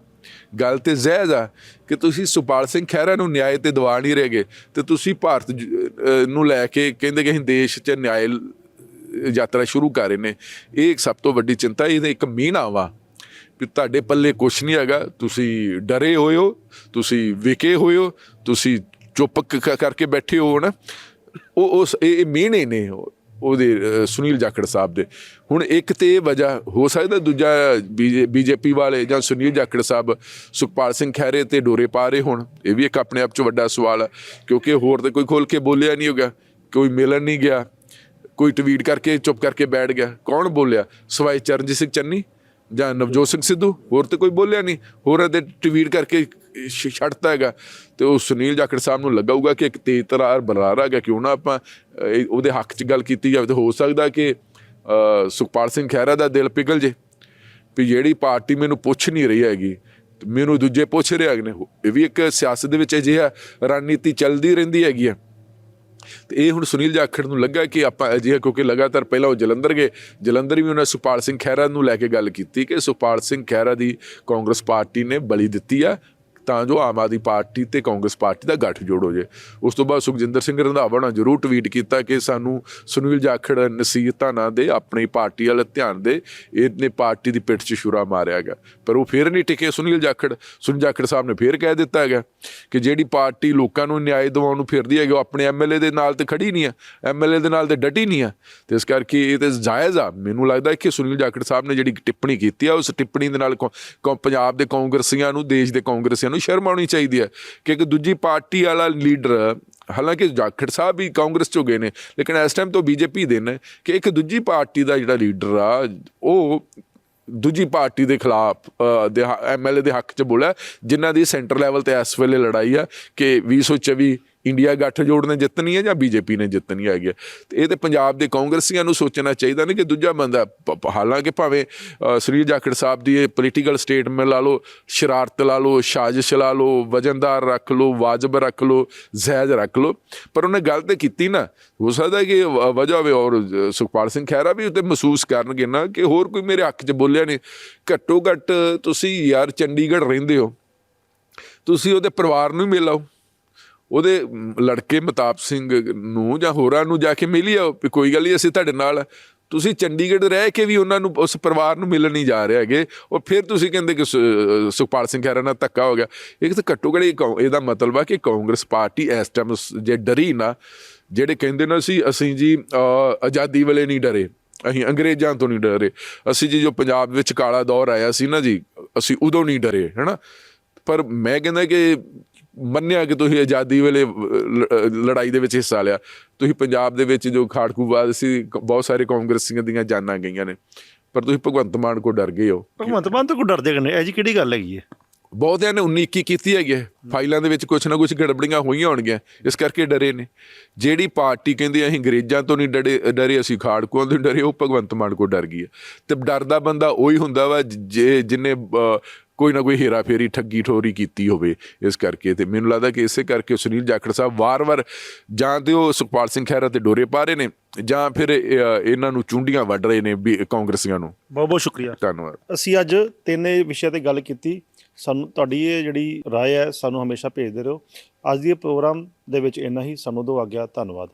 ਗੱਲ ਤੇ ਜਾਇਜ਼ ਆ ਕਿ ਤੁਸੀਂ ਸੁਪਾਲ ਸਿੰਘ ਖਹਿਰਾ ਨੂੰ ਨਿਆਂ ਤੇ ਦਵਾ ਨਹੀਂ ਰਹੇਗੇ ਤੇ ਤੁਸੀਂ ਭਾਰਤ ਨੂੰ ਲੈ ਕੇ ਕਹਿੰਦੇ ਕਿ ਅਸੀਂ ਦੇਸ਼ 'ਚ ਨਿਆਂ ਯਾਤਰਾ ਸ਼ੁਰੂ ਕਰ ਰਹੇ ਨੇ। ਇਹ ਇੱਕ ਸਭ ਤੋਂ ਵੱਡੀ ਚਿੰਤਾ ਇਹਦੇ ਇੱਕ ਮੀਨਾ ਵਾ। ਵੀ ਤੁਹਾਡੇ ਪੱਲੇ ਕੁਛ ਨਹੀਂ ਹੈਗਾ, ਤੁਸੀਂ ਡਰੇ ਹੋਏ ਹੋ, ਤੁਸੀਂ ਵਿਕੇ ਹੋਏ ਹੋ, ਤੁਸੀਂ ਚੁੱਪ ਕਰਕੇ ਬੈਠੇ ਹੋ ਨਾ ਉਹ, ਉਸ, ਇਹ ਇਹ ਮਿਹਣੇ ਨੇ ਉਹ- ਉਹਦੇ ਸੁਨੀਲ ਜਾਖੜ ਸਾਹਿਬ ਦੇ। ਹੁਣ ਇੱਕ ਤੇ ਇਹ ਵਜ੍ਹਾ ਹੋ ਸਕਦਾ, ਦੂਜਾ ਬੀਜੇਪੀ ਵਾਲੇ ਜਾਂ ਸੁਨੀਲ ਜਾਖੜ ਸਾਹਿਬ ਸੁਖਪਾਲ ਸਿੰਘ ਖਹਿਰੇ ਤੇ ਡੋਰੇ ਪਾ ਰਹੇ ਹੁਣ, ਇਹ ਵੀ ਇੱਕ ਆਪਣੇ ਆਪ ਚ ਵੱਡਾ ਸਵਾਲ ਹੈ ਕਿਉਂਕਿ ਹੋਰ ਤੇ ਕੋਈ ਖੋਲ ਕੇ ਬੋਲਿਆ ਨਹੀਂ ਹੋਗਾ, ਕੋਈ ਮਿਲਣ ਨਹੀਂ ਗਿਆ, ਕੋਈ ਟਵੀਟ ਕਰਕੇ, ਚੁੱਪ ਕਰਕੇ ਬੈਠ ਗਿਆ, ਕੌਣ ਬੋਲਿਆ? ਸਵਾਈ ਚਰਨਜੀਤ ਸਿੰਘ ਚੰਨੀ? ਜਾਂ ਨਵਜੋਤ ਸਿੰਘ ਸਿੱਧੂ, ਹੋਰ ਤੇ ਕੋਈ ਬੋਲਿਆ ਨਹੀਂ। ਹੋਰ ਤੇ ਟਵੀਟ ਕਰਕੇ ਛੱਡਤਾ ਹੈਗਾ। ਤੇ ਉਹ ਸੁਨੀਲ ਜਾਖੜ ਸਾਹਿਬ ਨੂੰ ਲੱਗਾਊਗਾ ਕਿ ਇੱਕ ਤੇਜ਼ ਤਰਾਰ ਬਰਾਰ ਹੈਗਾ ਕਿਉਂ ਨਾ ਆਪਾਂ ਉਹਦੇ ਹੱਕ 'ਚ ਗੱਲ ਕੀਤੀ ਜਾਵੇ ਤੇ ਹੋ ਸਕਦਾ ਕਿ ਸੁਖਪਾਲ ਸਿੰਘ ਖਹਿਰਾ ਦਾ ਦਿਲ ਪਿਘਲ ਜੇ। ਵੀ ਜਿਹੜੀ ਪਾਰਟੀ ਮੈਨੂੰ ਪੁੱਛ ਨਹੀਂ ਰਹੀ ਹੈਗੀ ਮੈਨੂੰ ਦੂਜੇ ਪੁੱਛ ਰਹੇ ਹੈਗੇ ਨੇ। ਇਹ ਵੀ ਇੱਕ ਸਿਆਸਤ ਦੇ ਵਿੱਚ ਅਜਿਹਾ ਰਣਨੀਤੀ ਚੱਲਦੀ ਰਹਿੰਦੀ ਹੈਗੀ ਆ। ਤੇ ਇਹ ਹੁਣ ਸੁਨੀਲ ਜਾਖੜ ਨੂੰ ਲੱਗਾ ਕਿ ਆਪਾਂ ਅਜਿਹਾ ਕਿਉਂਕਿ ਲਗਾਤਾਰ ਪਹਿਲਾਂ ਉਹ ਜਲੰਧਰ ਗਏ, ਜਲੰਧਰ ਵੀ ਉਹਨਾਂ ਸੁਪਾਲ ਸਿੰਘ ਖਹਿਰਾ ਨੂੰ ਲੈ ਕੇ ਗੱਲ ਕੀਤੀ ਕਿ ਸੁਪਾਲ ਸਿੰਘ ਖਹਿਰਾ ਦੀ ਕਾਂਗਰਸ ਪਾਰਟੀ ਨੇ ਬਲੀ ਦਿੱਤੀ ਆ ਤਾਂ ਜੋ ਆਮ ਆਦਮੀ ਪਾਰਟੀ ਤੇ ਕਾਂਗਰਸ ਪਾਰਟੀ ਦਾ ਗੱਠਜੋੜ ਹੋ ਜੇ ਉਸ ਤੋਂ ਬਾਅਦ ਸੁਖਜਿੰਦਰ ਸਿੰਘ ਰੰਧਾਵਾ ਨੇ ਜ਼ਰੂਰ ਟਵੀਟ ਕੀਤਾ ਕਿ ਸਾਨੂੰ ਸੁਨੀਲ ਜਾਖੜ ਨਸੀਹਤਾਂ ਨਾ ਦੇ ਆਪਣੀ ਪਾਰਟੀ ਵੱਲ ਧਿਆਨ ਦੇ। ਇਹਨੇ ਪਾਰਟੀ ਦੀ ਪਿੱਠ 'ਚ ਛੁਰਾ ਮਾਰਿਆ ਗਿਆ ਪਰ ਉਹ ਫੇਰ ਨਹੀਂ ਟਿਕੇ ਸੁਨੀਲ ਜਾਖੜ। ਸੁਨੀਲ ਜਾਖੜ ਸਾਹਿਬ ਨੇ ਫੇਰ ਕਹਿ ਦਿੱਤਾ ਹੈਗਾ ਕਿ ਜਿਹੜੀ ਪਾਰਟੀ ਲੋਕਾਂ ਨੂੰ ਨਿਆਂ ਦਿਵਾਉਣ ਨੂੰ ਫਿਰਦੀ ਹੈਗੀ, ਉਹ ਆਪਣੇ ਐਮਐਲਏ ਦੇ ਨਾਲ ਤੇ ਖੜੀ ਨਹੀਂ ਆ ਐਮਐਲਏ ਦੇ ਨਾਲ ਤੇ ਡਟੀ ਨਹੀਂ ਆ ਤੇ ਇਸ ਕਰਕੇ ਇਹ ਤੇ ਜਾਇਜ਼ ਆ। ਮੈਨੂੰ ਲੱਗਦਾ ਕਿ ਸੁਨੀਲ ਜਾਖੜ ਸਾਹਿਬ ਨੇ ਜਿਹੜੀ ਟਿੱਪਣੀ ਕੀਤੀ ਆ, ਉਸ ਟਿੱਪਣੀ ਦੇ ਨਾਲ ਕੌ- ਕੌ- ਪੰਜਾਬ ਦੇ ਕਾਂਗਰਸੀਆਂ ਨੂੰ, ਦੇਸ਼ ਦੇ ਕਾਂਗਰਸੀਆਂ ਨੂੰ ਸ਼ਰਮ ਆਉਣੀ ਚਾਹੀਦੀ ਹੈ ਕਿ ਇੱਕ ਦੂਜੀ ਪਾਰਟੀ ਵਾਲਾ ਲੀਡਰ ਹਾਲਾਂਕਿ ਜਾਖੜ ਸਾਹਿਬ ਵੀ ਕਾਂਗਰਸ ਚੋਂ ਗਏ ਨੇ ਲੇਕਿਨ ਇਸ ਟਾਈਮ ਤੋਂ ਬੀਜੇਪੀ ਦੇ ਨੇ ਕਿ ਇੱਕ ਦੂਜੀ ਪਾਰਟੀ ਦਾ ਜਿਹੜਾ ਲੀਡਰ ਆ ਉਹ ਦੂਜੀ ਪਾਰਟੀ ਦੇ ਖਿਲਾਫ ਅ, ਦੇ ਐਮਐਲਏ ਦੇ ਹੱਕ 'ਚ ਬੋਲਿਆ ਜਿਨ੍ਹਾਂ ਦੀ ਸੈਂਟਰ ਲੈਵਲ ਤੇ ਇਸ ਵੇਲੇ ਲੜਾਈ ਆ ਕਿ 2024 ਇੰਡੀਆ ਗੱਠਜੋੜ ਨੇ ਜਿੱਤਣੀ ਹੈ ਜਾਂ ਬੀਜੇਪੀ ਨੇ ਜਿੱਤਣੀ ਹੈਗੀ ਹੈ? ਤੇ ਇਹ ਤੇ ਪੰਜਾਬ ਦੇ ਕਾਂਗਰਸੀਆਂ ਨੂੰ ਸੋਚਣਾ ਚਾਹੀਦਾ ਨੇ ਕਿ ਦੂਜਾ ਬੰਦਾ, ਪ- ਹਾਲਾਂਕਿ ਭਾਵੇਂ ਸ੍ਰੀ ਜਾਖੜ ਸਾਹਿਬ ਦੀ ਇਹ ਪੋਲੀਟੀਕਲ ਸਟੇਟਮੈਂਟ ਲਾ ਲਓ, ਸ਼ਰਾਰਤ ਲਾ ਲਓ, ਸਾਜ਼ਿਸ਼ ਲਾ ਲਓ, ਵਜਨਦਾਰ ਰੱਖ ਲਓ, ਵਾਜਬ ਰੱਖ ਲਓ ਜਾਇਜ਼ ਰੱਖ ਲਓ, ਪਰ ਉਹਨੇ ਗੱਲ ਤੇ ਕੀਤੀ ਨਾ, ਹੋ ਸਕਦਾ ਕਿ ਵਜ੍ਹਾ ਹੋਵੇ ਔਰ ਸੁਖਪਾਲ ਸਿੰਘ ਖਹਿਰਾ ਵੀ ਉਤੇ ਮਹਿਸੂਸ ਕਰਨਗੇ ਨਾ ਕਿ ਹੋਰ ਕੋਈ ਮੇਰੇ ਹੱਕ 'ਚ ਬੋਲਿਆ ਨਹੀਂ। ਘੱਟੋ ਘੱਟ ਤੁਸੀਂ ਯਾਰ ਚੰਡੀਗੜ੍ਹ ਰਹਿੰਦੇ ਹੋ, ਤੁਸੀਂ ਉਹਦੇ ਪਰਿਵਾਰ ਨੂੰ ਹੀ ਮਿਲ ਆਓ। ਉਹਦੇ ਲੜਕੇ ਮਤਾਬ ਸਿੰਘ ਨੂੰ ਜਾਂ ਹੋਰਾਂ ਨੂੰ ਜਾ ਕੇ ਮਿਲੀ ਆਓ ਵੀ ਕੋਈ ਗੱਲ ਨਹੀਂ ਅਸੀਂ ਤੁਹਾਡੇ ਨਾਲ ਤੁਸੀਂ ਚੰਡੀਗੜ੍ਹ ਰਹਿ ਕੇ ਵੀ ਉਹਨਾਂ ਨੂੰ, ਉਸ ਪਰਿਵਾਰ ਨੂੰ ਮਿਲਣ ਨਹੀਂ ਜਾ ਰਹੇ ਹੈਗੇ। ਔਰ ਫਿਰ ਤੁਸੀਂ ਕਹਿੰਦੇ ਕਿ ਸੁ- ਸੁਖਪਾਲ ਸਿੰਘ ਖਹਿਰਾ ਨਾਲ ਧੱਕਾ ਹੋ ਗਿਆ। ਇੱਕ ਤਾਂ ਘੱਟੋ ਘੱਟ ਇਹ ਕੌ- ਇਹਦਾ ਮਤਲਬ ਆ ਕਿ ਕਾਂਗਰਸ ਪਾਰਟੀ ਇਸ ਟਾਈਮ ਜੇ ਡਰੀ ਨਾ, ਜਿਹੜੇ ਕਹਿੰਦੇ ਨਾ ਸੀ, ਅਸੀਂ ਜੀ ਆਜ਼ਾਦੀ ਵੇਲੇ ਨਹੀਂ ਡਰੇ, ਅਸੀਂ ਅੰਗਰੇਜ਼ਾਂ ਤੋਂ ਨਹੀਂ ਡਰੇ। ਅਸੀਂ ਜੀ ਜੋ ਪੰਜਾਬ ਵਿੱਚ ਕਾਲਾ ਦੌਰ ਆਇਆ ਸੀ ਨਾ ਜੀ, ਅਸੀਂ ਉਦੋਂ ਨਹੀਂ ਡਰੇ, ਹੈਨਾ? ਪਰ ਮੈਂ ਕਹਿੰਦਾ ਕਿ ਮੰਨਿਆ ਕਿ ਤੁਸੀਂ ਆਜ਼ਾਦੀ ਵੇਲੇ ਲੜਾਈ ਦੇ ਵਿੱਚ ਹਿੱਸਾ ਲਿਆ। ਤੁਸੀਂ ਪੰਜਾਬ ਦੇ ਵਿੱਚ ਜੋ ਖਾੜਕੂਵਾਦ ਸੀ ਬਹੁਤ ਸਾਰੇ ਕਾਂਗਰਸੀਆਂ ਦੀਆਂ ਜਾਨਾਂ ਗਈਆਂ ਨੇ। ਪਰ ਤੁਸੀਂ ਭਗਵੰਤ ਮਾਨ ਕੋ ਡਰ ਗਏ ਹੋ। ਭਗਵੰਤ ਮਾਨ ਤੋਂ ਕੋ ਡਰਦੇ ਕਨੇ ਇਹ ਜੀ ਕਿਹੜੀ ਗੱਲ ਹੈਗੀ ਹੈ? ਬਹੁਤਿਆਂ ਨੇ 19 21 ਕੀਤੀ ਹੈਗੀ ਹੈ। ਫਾਈਲਾਂ ਦੇ ਵਿੱਚ ਕੁਝ ਨਾ ਕੁਝ ਗੜਬੜੀਆਂ ਹੋਈਆਂ ਹੋਣਗੀਆਂ। ਇਸ ਕਰਕੇ ਡਰੇ ਨੇ। ਜਿਹੜੀ ਪਾਰਟੀ ਕਹਿੰਦੀ ਅਸੀਂ ਅੰਗਰੇਜ਼ਾਂ ਤੋਂ ਨਹੀਂ ਡਰੇ ਡਰੇ ਅਸੀਂ ਖਾੜਕੂਆਂ ਤੋਂ ਡਰੇ ਉਹ ਭਗਵੰਤ ਮਾਨ ਕੋ ਡਰ ਗਈ ਹੈ। ਤੇ ਡਰਦਾ ਬੰਦਾ ਉਹੀ ਹੁੰਦਾ ਵਾ ਜੇ ਜਿਨੇ ਕੋਈ ਨਾ ਕੋਈ ਹੇਰਾ ਫੇਰੀ ਠੱਗੀ ਠੋਰੀ ਕੀਤੀ ਹੋਵੇ ਇਸ ਕਰਕੇ ਤੇ ਮੈਨੂੰ ਲੱਗਦਾ ਕਿ ਇਸੇ ਕਰਕੇ ਸੁਨੀਲ ਜਾਖੜ ਸਾਹਿਬ ਵਾਰ-ਵਾਰ ਜਾਂ ਤੇ ਉਹ ਸੁਖਪਾਲ ਸਿੰਘ ਖਹਿਰਾ ਤੇ ਡੋਰੇ ਪਾ ਰਹੇ ਨੇ ਜਾਂ ਫਿਰ ਇਹਨਾਂ ਨੂੰ ਚੁੰਡੀਆਂ ਵੱਢ ਰਹੇ ਨੇ ਵੀ ਕਾਂਗਰਸੀਆਂ ਨੂੰ। ਬਹੁਤ ਬਹੁਤ ਸ਼ੁਕਰੀਆ। ਧੰਨਵਾਦ। ਅਸੀਂ ਅੱਜ ਤਿੰਨ ਇਹ ਵਿਸ਼ਿਆਂ ਤੇ ਗੱਲ ਕੀਤੀ। ਸਾਨੂੰ ਤੁਹਾਡੀ ਇਹ ਜਿਹੜੀ ਰਾਏ ਹੈ ਸਾਨੂੰ ਹਮੇਸ਼ਾ ਭੇਜਦੇ ਰਹੋ। ਅੱਜ ਦੀ ਇਹ ਪ੍ਰੋਗਰਾਮ ਦੇ ਵਿੱਚ ਇੰਨਾ ਹੀ। ਸਾਨੂੰ ਦੋ ਆਗਿਆ। ਧੰਨਵਾਦ।